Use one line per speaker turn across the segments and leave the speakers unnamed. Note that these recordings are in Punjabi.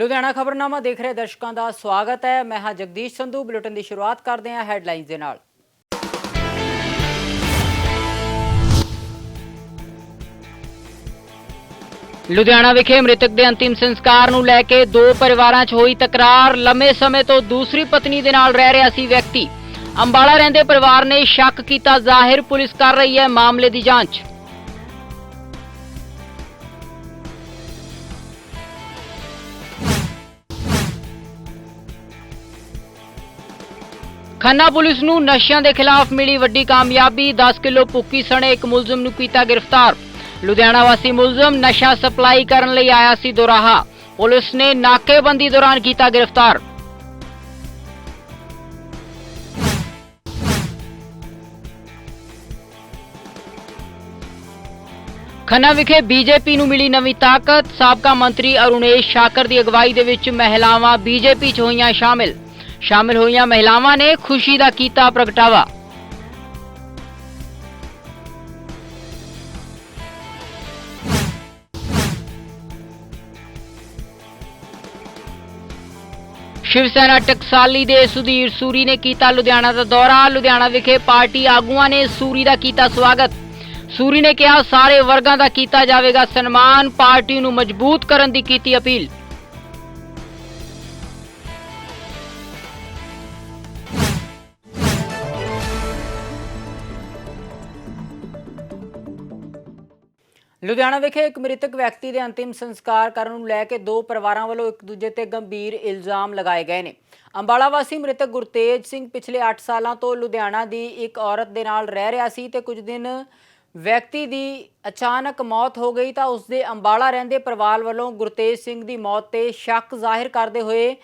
ਲੁਧਿਆਣਾ ਖਬਰਨਾਮਾ ਦੇਖ ਰਹੇ ਦਰਸ਼ਕਾਂ ਦਾ ਸਵਾਗਤ ਹੈ। ਮੈਂ ਹਾਂ ਜਗਦੀਸ਼ ਸੰਧੂ, ਬੁਲੇਟਿਨ ਦੀ ਸ਼ੁਰੂਆਤ ਕਰਦੇ ਹਾਂ ਹੈਡਲਾਈਨਸ ਦੇ ਨਾਲ। ਲੁਧਿਆਣਾ ਵਿਖੇ ਮ੍ਰਿਤਕ ਦੇ ਅੰਤਿਮ ਸੰਸਕਾਰ ਨੂੰ ਲੈ ਕੇ ਦੋ ਪਰਿਵਾਰਾਂ 'ਚ ਹੋਈ ਤਕਰਾਰ। ਲੰਮੇ ਸਮੇਂ ਤੋਂ ਦੂਸਰੀ ਪਤਨੀ ਦੇ ਨਾਲ ਰਹਿ ਰਿਹਾ ਸੀ ਵਿਅਕਤੀ। ਅੰਬਾਲਾ ਰਹਿੰਦੇ ਪਰਿਵਾਰ ਨੇ ਸ਼ੱਕ ਕੀਤਾ, ਜ਼ਾਹਿਰ ਪੁਲਿਸ ਕਰ ਰਹੀ ਹੈ ਮਾਮਲੇ ਦੀ ਜਾਂਚ। ਖੰਨਾ ਪੁਲਿਸ ਨੂੰ ਨਸ਼ਿਆਂ ਦੇ ਖਿਲਾਫ ਮਿਲੀ ਵੱਡੀ ਕਾਮਯਾਬੀ 10 ਕਿਲੋ ਭੁੱਕੀ ਸਣੇ ਇੱਕ ਮੁਲਜ਼ਮ ਨੂੰ ਕੀਤਾ ਗ੍ਰਿਫਤਾਰ। ਲੁਧਿਆਣਾ ਵਾਸੀ ਮੁਲਜ਼ਮ ਨਸ਼ਾ ਸਪਲਾਈ ਕਰਨ ਲਈ ਆਇਆ ਸੀ ਦੋਰਾਹਾ। ਪੁਲਿਸ ਨੇ ਨਾਕੇਬੰਦੀ ਦੌਰਾਨ ਕੀਤਾ ਗ੍ਰਿਫਤਾਰ। ਖੰਨਾ ਵਿਖੇ ਬੀਜੇਪੀ ਨੂੰ ਮਿਲੀ ਨਵੀਂ ਤਾਕਤ। ਸਾਬਕਾ ਮੰਤਰੀ ਅਰੁਣੇਸ਼ ਸ਼ਾਕਰ ਦੀ ਅਗਵਾਈ ਦੇ ਵਿੱਚ ਮਹਿਲਾਵਾਂ ਬੀਜੇਪੀ 'ਚ ਹੋਈਆਂ ਸ਼ਾਮਿਲ। ਸ਼ਾਮਿਲ ਹੋਈਆਂ ਮਹਿਲਾਵਾਂ ਨੇ ਖੁਸ਼ੀ ਦਾ ਕੀਤਾ ਪ੍ਰਗਟਾਵਾ। ਸ਼ਿਵ ਸੈਨਾ ਟਕਸਾਲੀ ਦੇ ਸੁਧੀਰ ਸੂਰੀ ਨੇ ਕੀਤਾ ਲੁਧਿਆਣਾ ਦਾ ਦੌਰਾ। ਲੁਧਿਆਣਾ ਵਿਖੇ ਪਾਰਟੀ ਆਗੂਆਂ ਨੇ ਸੂਰੀ ਦਾ ਕੀਤਾ ਸਵਾਗਤ। ਸੂਰੀ ਨੇ ਕਿਹਾ, ਸਾਰੇ ਵਰਗਾਂ ਦਾ ਕੀਤਾ ਜਾਵੇਗਾ ਸਨਮਾਨ। ਪਾਰਟੀ ਨੂੰ ਮਜ਼ਬੂਤ ਕਰਨ ਦੀ ਕੀਤੀ ਅਪੀਲ। ਲੁਧਿਆਣਾ ਵਿਖੇ ਇੱਕ ਮ੍ਰਿਤਕ ਵਿਅਕਤੀ ਦੇ ਅੰਤਿਮ ਸੰਸਕਾਰ ਕਰਨ ਨੂੰ ਲੈ ਕੇ ਦੋ ਪਰਿਵਾਰਾਂ ਵੱਲੋਂ ਇੱਕ ਦੂਜੇ ਤੇ ਗੰਭੀਰ ਇਲਜ਼ਾਮ ਲਗਾਏ ਗਏ ਨੇ। ਅੰਬਾਲਾ ਵਾਸੀ ਮ੍ਰਿਤਕ ਗੁਰਤੇਜ ਸਿੰਘ ਪਿਛਲੇ 8 ਸਾਲਾਂ ਤੋਂ ਲੁਧਿਆਣਾ ਦੀ ਇੱਕ ਔਰਤ ਦੇ ਨਾਲ ਰਹਿ ਰਿਹਾ ਸੀ ਤੇ ਕੁਝ ਦਿਨ ਵਿਅਕਤੀ ਦੀ ਅਚਾਨਕ ਮੌਤ ਹੋ ਗਈ ਤਾਂ ਉਸ ਦੇ ਅੰਬਾਲਾ ਰਹਿੰਦੇ ਪਰਿਵਾਰ ਵੱਲੋਂ ਗੁਰਤੇਜ ਸਿੰਘ ਦੀ ਮੌਤ ਤੇ ਸ਼ੱਕ ਜ਼ਾਹਿਰ ਕਰਦੇ ਹੋਏ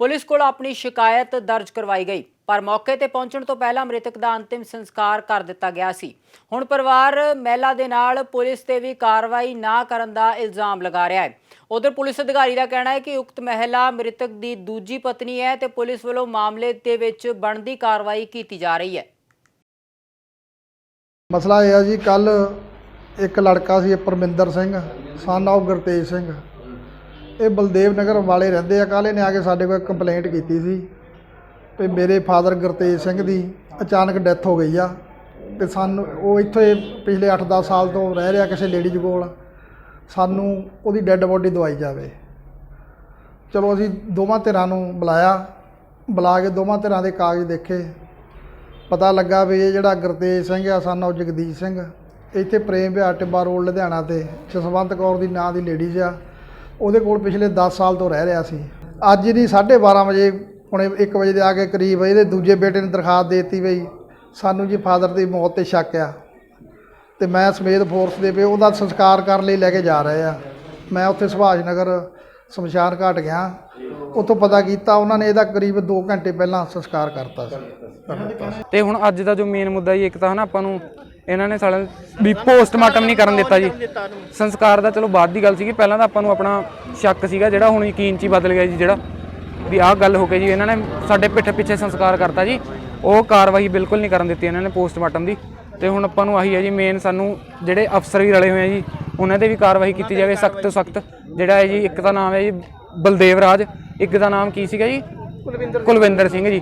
ਪੁਲਿਸ ਕੋਲ ਆਪਣੀ ਸ਼ਿਕਾਇਤ ਦਰਜ ਕਰਵਾਈ ਗਈ। ਪਰ ਮੌਕੇ ਤੇ ਪਹੁੰਚਣ ਤੋਂ ਪਹਿਲਾਂ ਮ੍ਰਿਤਕ ਦਾ ਅੰਤਿਮ ਸੰਸਕਾਰ ਕਰ ਦਿੱਤਾ ਗਿਆ ਸੀ। ਹੁਣ ਪਰਿਵਾਰ ਮਹਿਲਾ ਦੇ ਨਾਲ ਪੁਲਿਸ ਤੇ ਵੀ ਕਾਰਵਾਈ ਨਾ ਕਰਨ ਦਾ ਇਲਜ਼ਾਮ ਲਗਾ ਰਿਹਾ ਹੈ। ਉਧਰ ਪੁਲਿਸ ਅਧਿਕਾਰੀ ਦਾ ਕਹਿਣਾ ਹੈ ਕਿ ਉਕਤ ਮਹਿਲਾ ਮ੍ਰਿਤਕ ਦੀ ਦੂਜੀ ਪਤਨੀ ਹੈ ਤੇ ਪੁਲਿਸ ਵੱਲੋਂ ਮਾਮਲੇ ਦੇ ਵਿੱਚ ਬਣਦੀ ਕਾਰਵਾਈ ਕੀਤੀ ਜਾ ਰਹੀ ਹੈ।
ਮਸਲਾ ਇਹ ਆ ਜੀ ਕੱਲ ਇੱਕ ਲੜਕਾ ਸੀ ਪਰਮਿੰਦਰ ਸਿੰਘ ਸਨ ਆਫ ਗੁਰਤੇਜ ਸਿੰਘ। ਇਹ ਬਲਦੇਵ ਨਗਰ ਵਾਲੇ ਰਹਿੰਦੇ ਆ, ਕੱਲ੍ਹ ਇਹਨੇ ਆ ਕੇ ਸਾਡੇ ਕੋਲ ਕੰਪਲੇਂਟ ਕੀਤੀ ਸੀ। ਵੀ ਮੇਰੇ ਫਾਦਰ ਗੁਰਤੇਜ ਸਿੰਘ ਦੀ ਅਚਾਨਕ ਡੈਥ ਹੋ ਗਈ ਆ। ਤੇ ਸਾਨੂੰ ਉਹ ਇੱਥੇ ਪਿਛਲੇ 8-10 ਸਾਲ ਤੋਂ ਰਹਿ ਰਿਹਾ ਕਿਸੇ ਲੇਡੀਜ਼ ਕੋਲ। ਸਾਨੂੰ ਉਹਦੀ ਡੈੱਡ ਬੋਡੀ ਦਵਾਈ ਜਾਵੇ। ਚਲੋ ਅਸੀਂ ਦੋਵਾਂ ਧਿਰਾਂ ਨੂੰ ਬੁਲਾਇਆ। ਬੁਲਾ ਕੇ ਦੋਵਾਂ ਧਿਰਾਂ ਦੇ ਕਾਗਜ਼ ਦੇਖੇ। ਪਤਾ ਲੱਗਾ ਵੀ ਇਹ ਜਿਹੜਾ ਗੁਰਤੇਜ ਸਿੰਘ ਆ ਸਾਨੂੰ ਜਗਦੀਸ਼ ਸਿੰਘ, ਇੱਥੇ ਪ੍ਰੇਮ ਵਿਹਾਰ ਟਿੱਬਾ ਰੋਡ, ਲੁਧਿਆਣਾ ਤੇ, ਜਸਵੰਤ ਕੌਰ ਦੀ ਨਾਂ ਦੀ ਲੇਡੀਜ਼ ਆ। ਉਹਦੇ ਕੋਲ ਪਿਛਲੇ 10 ਸਾਲ ਤੋਂ ਰਹਿ ਰਿਹਾ ਸੀ। ਅੱਜ ਨਹੀਂ 12:30 ਵਜੇ ਹੁਣੇ 1 ਵਜੇ ਦੇ ਆ ਕੇ ਕਰੀਬ ਇਹਦੇ ਦੂਜੇ ਬੇਟੇ ਨੇ ਦਰਖਾਸਤ ਦੇ ਦਿੱਤੀ ਬਈ ਸਾਨੂੰ ਜੀ ਫਾਦਰ ਦੀ ਮੌਤ ਤੇ ਸ਼ੱਕ ਆ। ਤੇ ਮੈਂ ਸਮੇਤ ਫੋਰਸ ਦੇ ਪਏ ਉਹਦਾ ਸੰਸਕਾਰ ਕਰਨ ਲਈ ਲੈ ਕੇ ਜਾ ਰਹੇ ਆ। ਮੈਂ ਉੱਥੇ ਸੁਭਾਸ਼ ਨਗਰ ਸ਼ਮਸ਼ਾਨ ਘਾਟ ਗਿਆ। ਉੱਥੋਂ ਪਤਾ ਕੀਤਾ ਉਹਨਾਂ ਨੇ ਇਹਦਾ ਕਰੀਬ 2 ਘੰਟੇ ਪਹਿਲਾਂ ਸੰਸਕਾਰ ਕਰਤਾ ਸੀ।
ਤੇ ਹੁਣ ਅੱਜ ਦਾ ਜੋ ਮੇਨ ਮੁੱਦਾ ਜੀ, ਇੱਕ ਤਾਂ ਹਨਾ ਆਪਾਂ ਨੂੰ ਇਹਨਾਂ ਨੇ ਸਾਲਿਆਂ ਵੀ ਪੋਸਟਮਾਰਟਮ ਨਹੀਂ ਕਰਨ ਦਿੱਤਾ ਜੀ। ਸੰਸਕਾਰ ਦਾ ਚਲੋ ਬਾਅਦ ਦੀ ਗੱਲ ਸੀਗੀ, ਪਹਿਲਾਂ ਤਾਂ ਆਪਾਂ ਨੂੰ ਆਪਣਾ ਸ਼ੱਕ ਸੀਗਾ ਜਿਹੜਾ ਹੁਣ ਯਕੀਨ 'ਚ ਹੀ ਬਦਲ ਗਿਆ ਜੀ ਜਿਹੜਾ। ਵੀ ਆਹ ਗੱਲ ਹੋ ਗਈ ਜੀ ਇਹਨਾਂ ਨੇ ਸਾਡੇ ਪਿੱਠ ਪਿੱਛੇ ਸੰਸਕਾਰ ਕਰਤਾ ਜੀ। ਉਹ ਕਾਰਵਾਈ ਬਿਲਕੁਲ ਨਹੀਂ ਕਰਨ ਦਿੱਤੀ ਇਹਨਾਂ ਨੇ ਪੋਸਟਮਾਰਟਮ ਦੀ। ਤੇ ਹੁਣ ਆਪਾਂ ਨੂੰ ਆਹੀ ਹੈ ਜੀ ਮੇਨ ਸਾਨੂੰ ਜਿਹੜੇ ਅਫਸਰ ਵੀ ਰਲੇ ਹੋਏ ਆ ਜੀ ਉਹਨਾਂ ਤੇ ਵੀ ਕਾਰਵਾਈ ਕੀਤੀ ਜਾਵੇ ਸਖਤ ਤੋਂ ਸਖਤ। ਜਿਹੜਾ ਹੈ ਜੀ ਇੱਕ ਦਾ ਨਾਮ ਹੈ ਜੀ ਬਲਦੇਵ ਰਾਜ। ਇੱਕ ਦਾ ਨਾਮ ਕੀ ਸੀਗਾ ਜੀ? ਕੁਲਵਿੰਦਰ ਕੁਲਵਿੰਦਰ ਸਿੰਘ ਜੀ।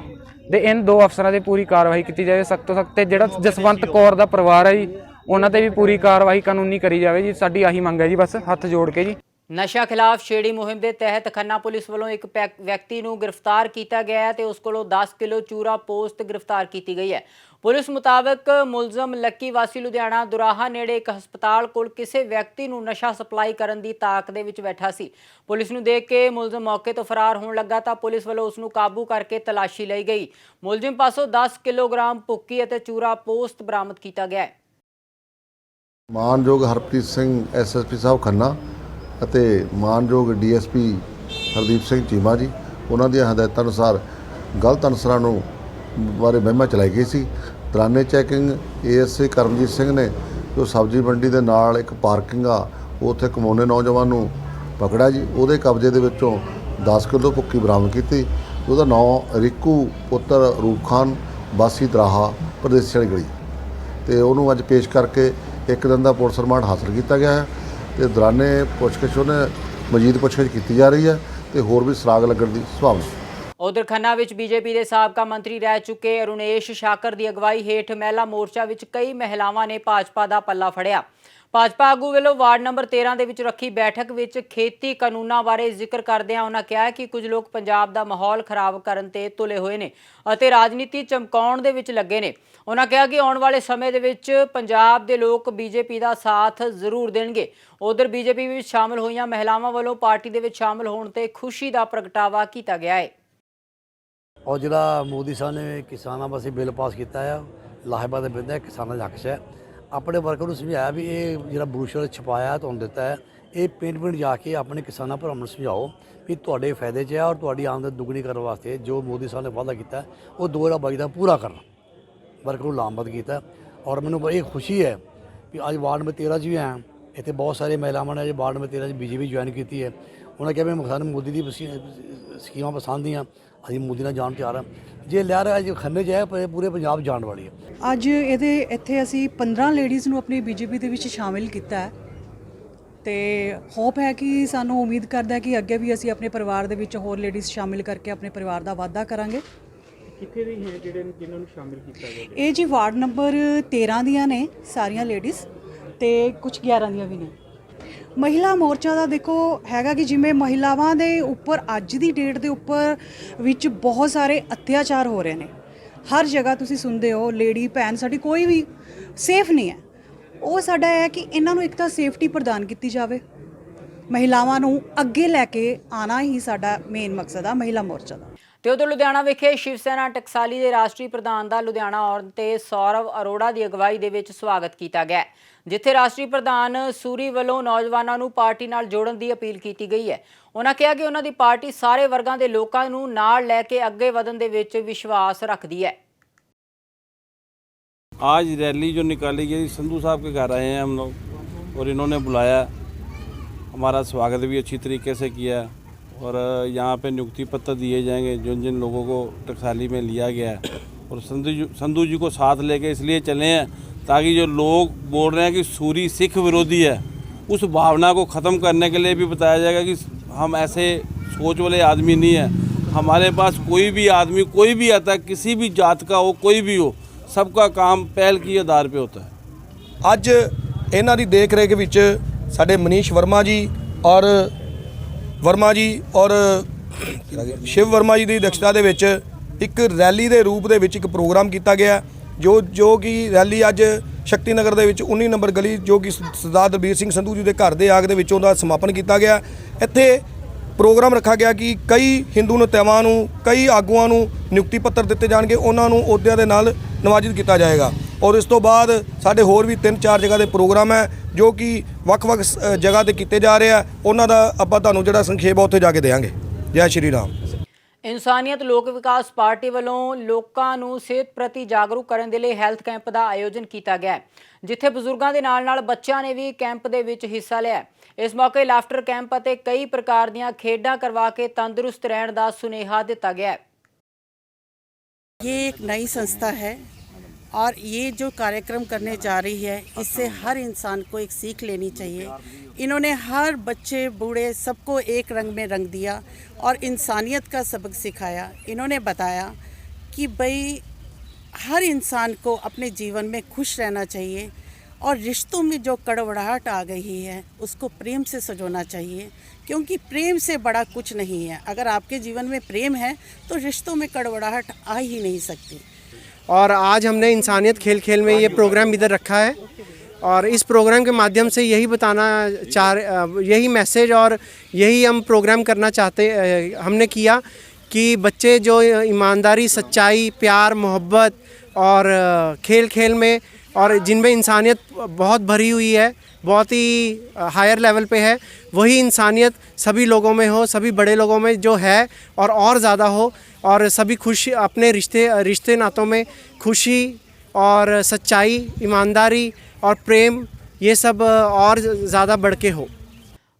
ਤੇ ਇਨ ਦੋ ਅਫਸਰਾਂ ਤੇ ਪੂਰੀ ਕਾਰਵਾਈ ਕੀਤੀ ਜਾਵੇ ਸਖਤ ਤੋਂ ਸਖਤ। ਤੇ ਜਿਹੜਾ ਜਸਵੰਤ ਕੌਰ ਦਾ ਪਰਿਵਾਰ ਹੈ ਜੀ ਉਹਨਾਂ ਤੇ ਵੀ ਪੂਰੀ ਕਾਰਵਾਈ ਕਾਨੂੰਨੀ ਕਰੀ ਜਾਵੇ ਜੀ। ਸਾਡੀ ਆਹੀ ਮੰਗ ਹੈ ਜੀ ਬਸ ਹੱਥ ਜੋੜ ਕੇ ਜੀ।
ਨਸ਼ਾ ਖਿਲਾਫ ਛੇੜੀ ਮੁਹਿੰਮ ਦੇ ਤਹਿਤ ਖੰਨਾ ਪੁਲਿਸ ਵੱਲੋਂ ਇੱਕ ਪੈਕ- ਵਿਅਕਤੀ ਨੂੰ ਗ੍ਰਿਫਤਾਰ ਕੀਤਾ ਗਿਆ ਹੈ ਤੇ ਉਸ ਕੋਲੋਂ 10 ਕਿਲੋ ਚੂਰਾ ਪੋਸਟ ਗ੍ਰਿਫਤਾਰ ਕੀਤੀ ਗਈ ਹੈ। ਪੁਲਿਸ ਮੁਤਾਬਕ ਮੁਲਜ਼ਮ ਲੱਕੀ ਵਾਸੀ ਲੁਧਿਆਣਾ ਦੁਰਾਹਾ ਨੇੜੇ ਇੱਕ ਹਸਪਤਾਲ ਕੋਲ ਕਿਸੇ ਵਿਅਕਤੀ ਨੂੰ ਨਸ਼ਾ ਸਪਲਾਈ ਕਰਨ ਦੀ ਤਾਕ ਦੇ ਵਿੱਚ ਬੈਠਾ ਸੀ। ਪੁਲਿਸ ਨੂੰ ਦੇਖ ਕੇ ਮੁਲਜ਼ਮ ਮੌਕੇ ਤੋਂ ਫਰਾਰ ਹੋਣ ਲੱਗਾ ਤਾਂ ਪੁਲਿਸ ਵੱਲੋਂ ਉਸ ਨੂੰ ਕਾਬੂ ਕਰਕੇ ਤਲਾਸ਼ੀ ਲਈ ਗਈ। ਮੁਲਜ਼ਮ ਪਾਸੋਂ 10 ਕਿਲੋਗ੍ਰਾਮ ਭੁੱਕੀ ਅਤੇ ਚੂਰਾ ਪੋਸਟ ਬਰਾਮਦ ਕੀਤਾ ਗਿਆ ਹੈ।
ਮਾਨਯੋਗ ਹਰਪ੍ਰੀਤ ਸਿੰਘ ਐਸਐਸਪੀ ਸਾਹਿਬ ਖੰਨਾ ਅਤੇ ਮਾਨਯੋਗ ਡੀਐਸਪੀ ਹਰਦੀਪ ਸਿੰਘ ਚੀਮਾ ਜੀ, ਉਹਨਾਂ ਦੀਆਂ ਹਦਾਇਤਾਂ ਅਨੁਸਾਰ ਗਲਤ ਅਨਸਰਾਂ ਨੂੰ ਬਾਰੇ ਮਹਿਮਾ ਚਲਾਈ ਗਈ ਸੀ। ਦੌਰਾਨੇ ਚੈਕਿੰਗ ਏਐਸਏ ਕਰਮਜੀਤ ਸਿੰਘ ਨੇ ਜੋ ਸਬਜ਼ੀ ਮੰਡੀ ਦੇ ਨਾਲ ਇੱਕ ਪਾਰਕਿੰਗ ਆ ਉੱਥੇ ਕਮਾਉਣੇ ਨੌਜਵਾਨ ਨੂੰ ਪਕੜਿਆ ਜੀ। ਉਹਦੇ ਕਬਜ਼ੇ ਦੇ ਵਿੱਚੋਂ 10 ਕਿਲੋ ਭੁੱਕੀ ਬਰਾਮਦ ਕੀਤੀ। ਉਹਦਾ ਨਾਂ ਰਿਕੂ ਪੁੱਤਰ ਰੂਪ ਖਾਨ ਬਾਸੀ ਦਰਾਹਾ ਪ੍ਰਦੇਸ਼ ਵਾਲੀ ਗਲੀ। ਤੇ ਉਹਨੂੰ ਅੱਜ ਪੇਸ਼ ਕਰਕੇ ਇੱਕ ਦਿਨ ਦਾ ਪੁਲਿਸ ਰਿਮਾਂਡ ਹਾਸਲ ਕੀਤਾ ਗਿਆ ਹੈ। ਤੇ ਦੌਰਾਨੇ ਪੁੱਛਗਿੱਛ ਉਹਨੇ ਮਜੀਦ ਪੁੱਛਗਿੱਛ ਕੀਤੀ ਜਾ ਰਹੀ ਹੈ ਤੇ ਹੋਰ ਵੀ ਸਰਾਗ ਲੱਗਣ ਦੀ ਸੰਭਾਵਨਾ
ਉਧਰ ਖੰਨਾ ਵਿੱਚ ਬੀਜੇਪੀ ਦੇ ਸਾਬਕਾ ਮੰਤਰੀ ਰਹਿ ਚੁੱਕੇ ਅਰੁਣੇਸ਼ ਸ਼ਾਕਰ ਦੀ ਅਗਵਾਈ ਹੇਠ ਮਹਿਲਾ ਮੋਰਚਾ ਵਿੱਚ ਕਈ ਮਹਿਲਾਵਾਂ ਨੇ ਭਾਜਪਾ ਦਾ ਪੱਲਾ ਫੜਿਆ। ਭਾਜਪਾ ਆਗੂ ਵੱਲੋਂ ਵਾਰਡ ਨੰਬਰ 13 ਦੇ ਵਿੱਚ ਰੱਖੀ ਬੈਠਕ ਵਿੱਚ ਖੇਤੀ ਕਾਨੂੰਨਾਂ ਬਾਰੇ ਜ਼ਿਕਰ ਕਰਦਿਆਂ ਉਹਨਾਂ ਕਿਹਾ ਕਿ ਕੁਝ ਲੋਕ ਪੰਜਾਬ ਦਾ ਮਾਹੌਲ ਖਰਾਬ ਕਰਨ ਤੇ ਤੁਲੇ ਹੋਏ ਨੇ ਅਤੇ ਰਾਜਨੀਤੀ ਚਮਕਾਉਣ ਦੇ ਵਿੱਚ ਲੱਗੇ ਨੇ। ਉਹਨਾਂ ਕਿਹਾ ਕਿ ਆਉਣ ਵਾਲੇ ਸਮੇਂ ਦੇ ਵਿੱਚ ਪੰਜਾਬ ਦੇ ਲੋਕ ਬੀਜੇਪੀ ਦਾ ਸਾਥ ਜ਼ਰੂਰ ਦੇਣਗੇ। ਉਧਰ ਬੀਜੇਪੀ ਵਿੱਚ ਸ਼ਾਮਲ ਹੋਈਆਂ ਮਹਿਲਾਵਾਂ ਵੱਲੋਂ ਪਾਰਟੀ ਦੇ ਵਿੱਚ ਸ਼ਾਮਲ ਹੋਣ ਤੇ ਖੁਸ਼ੀ ਦਾ ਪ੍ਰਗਟਾਵਾ ਕੀਤਾ ਗਿਆ ਹੈ।
ਔਰ ਜਿਹੜਾ ਮੋਦੀ ਸਾਹਿਬ ਨੇ ਕਿਸਾਨਾਂ ਵਾਸਤੇ ਬਿੱਲ ਪਾਸ ਕੀਤਾ ਆ ਲਾਹੇਬਾ ਦੇ ਬਿੰਦਾ ਕਿਸਾਨਾਂ ਦਾ ਹੱਕ 'ਚ ਹੈ। ਆਪਣੇ ਵਰਕਰ ਨੂੰ ਸਮਝਾਇਆ ਵੀ ਇਹ ਜਿਹੜਾ ਬਰੂਸ਼ਰ ਛਪਾਇਆ ਤੁਹਾਨੂੰ ਦਿੱਤਾ ਹੈ, ਇਹ ਪਿੰਡ ਪਿੰਡ ਜਾ ਕੇ ਆਪਣੇ ਕਿਸਾਨਾਂ ਭਰਾਵਾਂ ਨੂੰ ਸਮਝਾਓ ਵੀ ਤੁਹਾਡੇ ਫਾਇਦੇ 'ਚ ਹੈ ਔਰ ਤੁਹਾਡੀ ਆਮਦਨ ਦੁੱਗਣੀ ਕਰਨ ਵਾਸਤੇ ਜੋ ਮੋਦੀ ਸਾਹਿਬ ਨੇ ਵਾਅਦਾ ਕੀਤਾ, ਉਹ 2022 ਦਾ ਪੂਰਾ ਕਰਨਾ। ਵਰਕਰ ਨੂੰ ਲਾਮਬੱਧ ਕੀਤਾ। ਔਰ ਮੈਨੂੰ ਬੜੀ ਖੁਸ਼ੀ ਹੈ ਵੀ ਅੱਜ ਵਾਰਡ ਨੰਬਰ 13 'ਚ ਵੀ ਆਇਆ। ਇੱਥੇ ਬਹੁਤ ਸਾਰੇ ਮਹਿਲਾਵਾਂ ਨੇ ਅੱਜ ਵਾਰਡ ਨੰਬਰ 13 'ਚ ਬੀਜੇਪੀ ਜੁਆਇਨ ਕੀਤੀ ਹੈ। ਉਹਨਾਂ ਕਿਹਾ ਵੀ ਸਾਨੂੰ ਮੋਦੀ ਦੀ ਸਕੀਮਾਂ ਪਸੰਦ ਦੀਆਂ, ਅਸੀਂ ਮੋਦੀ ਨਾਲ ਜਾਣ ਤਿਆਰ ਹਾਂ। ਜੇ ਲਿਆ ਅੱਜ ਖੰਨੇ 'ਚ ਹੈ, ਪਰ ਇਹ ਪੂਰੇ ਪੰਜਾਬ ਜਾਣ ਵਾਲੀ ਹੈ।
ਅੱਜ ਇਹਦੇ, ਇੱਥੇ ਅਸੀਂ 15 ਲੇਡੀਜ਼ ਨੂੰ ਆਪਣੀ ਬੀਜੇਪੀ ਦੇ ਵਿੱਚ ਸ਼ਾਮਿਲ ਕੀਤਾ ਹੈ। ਤੇ ਹੋਪ ਹੈ ਕਿ ਸਾਨੂੰ ਉਮੀਦ ਕਰਦਾ ਕਿ ਅੱਗੇ ਵੀ ਅਸੀਂ ਆਪਣੇ ਪਰਿਵਾਰ ਦੇ ਵਿੱਚ ਹੋਰ ਲੇਡੀਜ਼ ਸ਼ਾਮਿਲ ਕਰਕੇ ਆਪਣੇ ਪਰਿਵਾਰ ਦਾ ਵਾਧਾ ਕਰਾਂਗੇ।
ਕਿੱਥੇ ਦੇ ਹੈ ਜਿਹੜੇ ਜਿਨ੍ਹਾਂ ਨੂੰ ਸ਼ਾਮਿਲ ਕੀਤਾ ਗਿਆ
ਇਹ ਜੀ ਵਾਰਡ ਨੰਬਰ 13 ਦੀਆਂ ਨੇ ਸਾਰੀਆਂ ਲੇਡੀਜ਼ ਤੇ ਕੁਝ 11 ਦੀਆਂ ਵੀ ਨੇ। ਮਹਿਲਾ ਮੋਰਚਾ ਦਾ ਦੇਖੋ ਹੈਗਾ ਕਿ ਜਿਵੇਂ ਮਹਿਲਾਵਾਂ ਦੇ ਉੱਪਰ ਅੱਜ ਦੀ ਡੇਟ ਦੇ ਉੱਪਰ ਵਿੱਚ ਬਹੁਤ ਸਾਰੇ ਅਤਿਆਚਾਰ ਹੋ ਰਹੇ ਨੇ। ਹਰ ਜਗ੍ਹਾ ਤੁਸੀਂ ਸੁਣਦੇ ਹੋ, ਲੇਡੀ, ਭੈਣ, ਸਾਡੀ ਕੋਈ ਵੀ ਸੇਫ ਨਹੀਂ ਹੈ। ਉਹ ਸਾਡਾ ਹੈ ਕਿ ਇਹਨਾਂ ਨੂੰ ਇੱਕ ਤਾਂ ਸੇਫਟੀ ਪ੍ਰਦਾਨ ਕੀਤੀ ਜਾਵੇ। ਮਹਿਲਾਵਾਂ ਨੂੰ ਅੱਗੇ ਲੈ ਕੇ ਆਣਾ ਹੀ ਸਾਡਾ ਮੇਨ ਮਕਸਦ ਆ ਮਹਿਲਾ ਮੋਰਚਾ ਦਾ।
ਤੇ ਉਧਰ ਲੁਧਿਆਣਾ ਵਿਖੇ ਸ਼ਿਵ ਸੈਨਾ ਟਕਸਾਲੀ ਦੇ ਰਾਸ਼ਟਰੀ ਪ੍ਰਧਾਨ ਦਾ ਲੁਧਿਆਣਾ ਆਉਣ ਤੇ ਸੌਰਵ ਅਰੋੜਾ ਦੀ ਅਗਵਾਈ ਦੇ ਵਿੱਚ ਸਵਾਗਤ ਕੀਤਾ ਗਿਆ ਹੈ, ਜਿੱਥੇ ਰਾਸ਼ਟਰੀ ਪ੍ਰਧਾਨ ਸੂਰੀ ਵੱਲੋਂ ਨੌਜਵਾਨਾਂ ਨੂੰ ਪਾਰਟੀ ਨਾਲ ਜੋੜਨ ਦੀ ਅਪੀਲ ਕੀਤੀ ਗਈ ਹੈ ਉਹਨਾਂ ਕਿਹਾ ਕਿ ਉਹਨਾਂ ਦੀ ਪਾਰਟੀ ਸਾਰੇ ਵਰਗਾਂ ਦੇ ਲੋਕਾਂ ਨੂੰ ਨਾਲ ਲੈ ਕੇ ਅੱਗੇ ਵਧਣ ਦੇ ਵਿੱਚ ਵਿਸ਼ਵਾਸ ਰੱਖਦੀ ਹੈ
आज रैली जो निकाली गई संधू साहब के घर आए हैं हम लोग और इन्होंने बुलाया हमारा स्वागत भी अच्छी तरीके से किया और यहाँ पे नियुक्ति पत्र दिए जाएंगे जिन जिन लोगों को टकसाली में लिया गया है और संधू जी संधू जी को साथ लेके इसलिए चले हैं ताकि जो लोग बोल रहे हैं कि सूरी सिख विरोधी है उस भावना को ख़त्म करने के लिए भी बताया जाएगा कि हम ऐसे सोच वाले आदमी नहीं है हमारे पास कोई भी आदमी कोई भी आता है किसी भी जात का हो कोई भी हो सबका काम पहल की आधार पे होता है
ਅੱਜ ਇਹਨਾਂ ਦੀ ਦੇਖ ਰੇਖ ਵਿੱਚ ਸਾਡੇ ਮਨੀਸ਼ ਵਰਮਾ ਜੀ ਔਰ ਵਰਮਾ ਜੀ ਔਰ ਸ਼ਿਵ ਵਰਮਾ ਜੀ ਦੀ ਅਧਿਕਸ਼ਤਾ ਦੇ ਵਿੱਚ ਇੱਕ ਰੈਲੀ ਦੇ ਰੂਪ ਦੇ ਵਿੱਚ ਇੱਕ ਪ੍ਰੋਗਰਾਮ ਕੀਤਾ ਗਿਆ, ਜੋ ਜੋ ਕਿ ਰੈਲੀ ਅੱਜ ਸ਼ਕਤੀ ਨਗਰ ਦੇ ਵਿੱਚ 19 ਨੰਬਰ ਗਲੀ, ਜੋ ਕਿ ਸਰਦਾਰ ਦਲਬੀਰ ਸਿੰਘ ਸੰਧੂ ਜੀ ਦੇ ਘਰ ਦੇ ਆਗ ਦੇ ਵਿੱਚ ਉਹਦਾ ਸਮਾਪਨ ਕੀਤਾ ਗਿਆ। ਇੱਥੇ ਪ੍ਰੋਗਰਾਮ ਰੱਖਿਆ ਗਿਆ ਕਿ ਕਈ ਹਿੰਦੂ ਨੇਤਾਵਾਂ ਨੂੰ, ਕਈ ਆਗੂਆਂ ਨੂੰ ਨਿਯੁਕਤੀ ਪੱਤਰ ਦਿੱਤੇ ਜਾਣਗੇ, ਉਹਨਾਂ ਨੂੰ ਅਹੁਦਿਆਂ ਦੇ ਨਾਲ ਨਿਵਾਜਿਤ ਕੀਤਾ ਜਾਏਗਾ। ਔਰ ਇਸ ਤੋਂ ਬਾਅਦ ਸਾਡੇ ਹੋਰ ਵੀ ਤਿੰਨ ਚਾਰ ਜਗ੍ਹਾ ਦੇ ਪ੍ਰੋਗਰਾਮ ਹੈ ਜੋ ਕਿ ਵੱਖ-ਵੱਖ ਜਗ੍ਹਾ ਤੇ ਕੀਤੇ ਜਾ ਰਹੇ ਆ। ਉਹਨਾਂ ਦਾ ਆਪਾਂ ਤੁਹਾਨੂੰ ਜਿਹੜਾ ਸੰਖੇਪ ਉੱਥੇ ਜਾ ਕੇ ਦੇਵਾਂਗੇ। ਜੈ ਸ਼੍ਰੀ ਰਾਮ।
ਇਨਸਾਨੀਅਤ ਲੋਕ ਵਿਕਾਸ ਪਾਰਟੀ ਵੱਲੋਂ ਲੋਕਾਂ ਨੂੰ ਸਿਹਤ ਪ੍ਰਤੀ ਜਾਗਰੂਕ ਕਰਨ ਦੇ ਲਈ ਹੈਲਥ ਕੈਂਪ ਦਾ ਆਯੋਜਨ ਕੀਤਾ ਗਿਆ ਜਿੱਥੇ ਬਜ਼ੁਰਗਾਂ ਦੇ ਨਾਲ-ਨਾਲ ਬੱਚਿਆਂ ਨੇ ਵੀ ਕੈਂਪ ਦੇ ਵਿੱਚ ਹਿੱਸਾ ਲਿਆ ਇਸ ਮੌਕੇ ਲਾਫਟਰ ਕੈਂਪ ਅਤੇ ਕਈ ਪ੍ਰਕਾਰ ਦੀਆਂ ਖੇਡਾਂ ਕਰਵਾ ਕੇ ਤੰਦਰੁਸਤ ਰਹਿਣ ਦਾ ਸੁਨੇਹਾ ਦਿੱਤਾ ਗਿਆ
ਇਹ ਇੱਕ ਨਈ ਸੰਸਥਾ ਹੈ और ये जो कार्यक्रम करने जा रही है, इससे हर इंसान को एक सीख लेनी चाहिए। इन्होंने हर बच्चे, बूढ़े सबको एक रंग में रंग दिया और इंसानियत का सबक सिखाया। इन्होंने बताया कि भाई, हर इंसान को अपने जीवन में खुश रहना चाहिए और रिश्तों में जो कड़वड़ाहट आ गई है, उसको प्रेम से सजोना चाहिए, क्योंकि प्रेम से बड़ा कुछ नहीं है। अगर आपके जीवन में प्रेम है तो रिश्तों में कड़वड़ाहट आ ही नहीं सकती।
और आज हमने इंसानियत खेल खेल में ये प्रोग्राम इधर रखा है। और इस प्रोग्राम के माध्यम से यही बताना चाह यही मैसेज और यही हम प्रोग्राम करना चाहते हमने किया कि बच्चे जो ईमानदारी, सच्चाई, प्यार, मोहब्बत और खेल खेल में और जिनमें इंसानियत बहुत भरी हुई है बहुत ही हायर लेवल पे है वही इंसानियत सभी लोगों में हो सभी बड़े लोगों में जो है और और ज़्यादा हो और सभी खुश अपने रिश्ते रिश्ते नातों में खुशी और सच्चाई ईमानदारी और प्रेम ये सब और ज़्यादा बढ़ के हो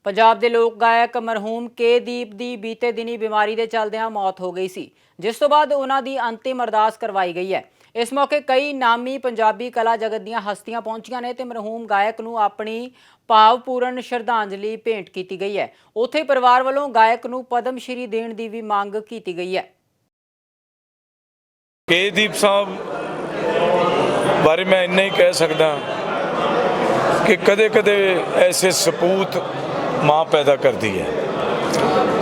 ਪੰਜਾਬ ਦੇ ਲੋਕ ਗਾਇਕ ਮਰਹੂਮ ਕੇ ਦੀਪ ਦੀ ਬੀਤੇ ਦਿਨੀ ਬਿਮਾਰੀ ਦੇ ਚੱਲਦਿਆਂ ਮੌਤ ਹੋ ਗਈ ਸੀ ਜਿਸ ਤੋਂ ਬਾਅਦ ਉਹਨਾਂ ਦੀ ਅੰਤਿਮ ਅਰਦਾਸ ਕਰਵਾਈ ਗਈ ਹੈ ਇਸ ਮੌਕੇ ਕਈ ਨਾਮੀ ਪੰਜਾਬੀ ਕਲਾ ਜਗਤ ਦੀਆਂ ਹਸਤੀਆਂ ਪਹੁੰਚੀਆਂ ਨੇ ਤੇ ਮਰਹੂਮ ਗਾਇਕ ਨੂੰ ਆਪਣੀ ਭਾਵਪੂਰਨ ਸ਼ਰਧਾਂਜਲੀ ਭੇਂਟ ਕੀਤੀ ਗਈ ਹੈ। ਉੱਥੇ ਪਰਿਵਾਰ ਵੱਲੋਂ ਗਾਇਕ ਨੂੰ ਪਦਮ ਸ਼੍ਰੀ ਦੇਣ ਦੀ ਵੀ ਮੰਗ ਕੀਤੀ ਗਈ ਹੈ।
ਕੇਦੀਪ ਸਾਹਿਬ ਬਾਰੇ ਮੈਂ ਇੰਨਾ ਹੀ ਕਹਿ ਸਕਦਾ ਕਿ ਕਦੇ-ਕਦੇ ਐਸੇ ਸਪੂਤ ਮਾਂ ਪੈਦਾ ਕਰਦੀ ਹੈ।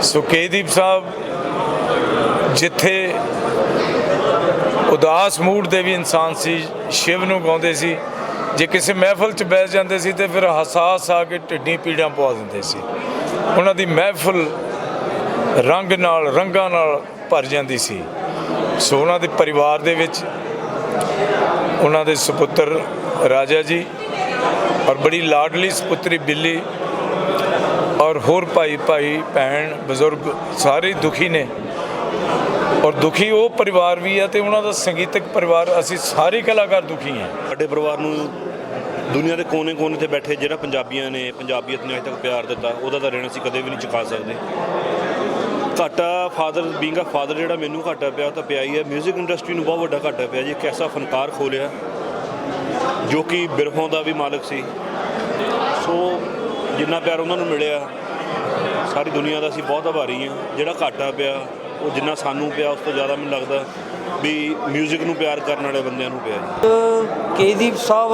ਸੋ ਕੇਦੀਪ ਸਾਹਿਬ ਜਿੱਥੇ ਉਦਾਸ ਮੂਡ ਦੇ ਵੀ ਇਨਸਾਨ ਸੀ, ਸ਼ਿਵ ਨੂੰ ਗਾਉਂਦੇ ਸੀ। ਜੇ ਕਿਸੇ ਮਹਿਫਲ 'ਚ ਬੈਠ ਜਾਂਦੇ ਸੀ ਤੇ ਫਿਰ ਹਸਾਸ ਆ ਕੇ ਢਿੱਡੀ ਪੀੜਾਂ ਪਵਾ ਦਿੰਦੇ ਸੀ। ਉਹਨਾਂ ਦੀ ਮਹਿਫਲ ਰੰਗ ਨਾਲ, ਰੰਗਾਂ ਨਾਲ ਭਰ ਜਾਂਦੀ ਸੀ। ਸੋ ਉਹਨਾਂ ਦੇ ਪਰਿਵਾਰ ਦੇ ਵਿੱਚ ਉਹਨਾਂ ਦੇ ਸੁਪੁੱਤਰ ਰਾਜਾ ਜੀ ਔਰ ਬੜੀ ਲਾਡਲੀ ਸੁਪੁੱਤਰੀ ਬਿੱਲੀ ਔਰ ਹੋਰ ਭਾਈ ਭਾਈ ਭੈਣ, ਬਜ਼ੁਰਗ ਸਾਰੇ ਦੁਖੀ ਨੇ। ਔਰ ਦੁਖੀ ਉਹ ਪਰਿਵਾਰ ਵੀ ਹੈ ਤੇ ਉਹਨਾਂ ਦਾ ਸੰਗੀਤਕ ਪਰਿਵਾਰ, ਅਸੀਂ ਸਾਰੇ ਕਲਾਕਾਰ ਦੁਖੀ ਹਾਂ।
ਸਾਡੇ ਪਰਿਵਾਰ ਨੂੰ ਦੁਨੀਆ ਦੇ ਕੋਨੇ-ਕੋਨੇ ਤੇ ਬੈਠੇ ਜਿਹੜਾ ਪੰਜਾਬੀਆਂ ਨੇ, ਪੰਜਾਬੀਅਤ ਨੇ ਅਜੇ ਤੱਕ ਪਿਆਰ ਦਿੱਤਾ, ਉਹਦਾ ਤਾਂ ਰਹਿਣਾ ਅਸੀਂ ਕਦੇ ਵੀ ਨਹੀਂ ਚੁਕਾ ਸਕਦੇ। ਘਾਟਾ ਫਾਦਰ ਬੀਇੰਗ ਫਾਦਰ ਜਿਹੜਾ ਮੈਨੂੰ ਘਾਟਾ ਪਿਆ, ਉਹ ਤਾਂ ਪਿਆ ਹੀ ਹੈ। 뮤직 ਇੰਡਸਟਰੀ ਨੂੰ ਬਹੁਤ ਵੱਡਾ ਘਾਟਾ ਪਿਆ ਜੀ, ਇੱਕ ਐਸਾ ਫਨਕਾਰ ਖੋਲਿਆ, ਜੋ ਕਿ ਬਿਰਹੋਂ ਦਾ ਵੀ ਮਾਲਕ ਸੀ। ਸੋ ਜਿੰਨਾ ਪਿਆਰ ਉਹਨਾਂ ਨੂੰ ਮਿਲਿਆ, ਸਾਰੀ ਦੁਨੀਆ ਦਾ ਅਸੀਂ ਬਹੁਤ ਆਭਾਰੀ ਹਾਂ। ਜਿਹੜਾ ਘਾਟਾ ਪਿਆ ਉਹ ਜਿੰਨਾ ਸਾਨੂੰ ਪਿਆ, ਉਸ ਤੋਂ ਜ਼ਿਆਦਾ ਮੈਨੂੰ ਲੱਗਦਾ ਵੀ 뮤직 ਨੂੰ ਪਿਆਰ ਕਰਨ ਵਾਲੇ ਬੰਦਿਆਂ ਨੂੰ ਪਿਆ ਜੀ।
ਕੇਦੀਪ ਸਾਹਿਬ,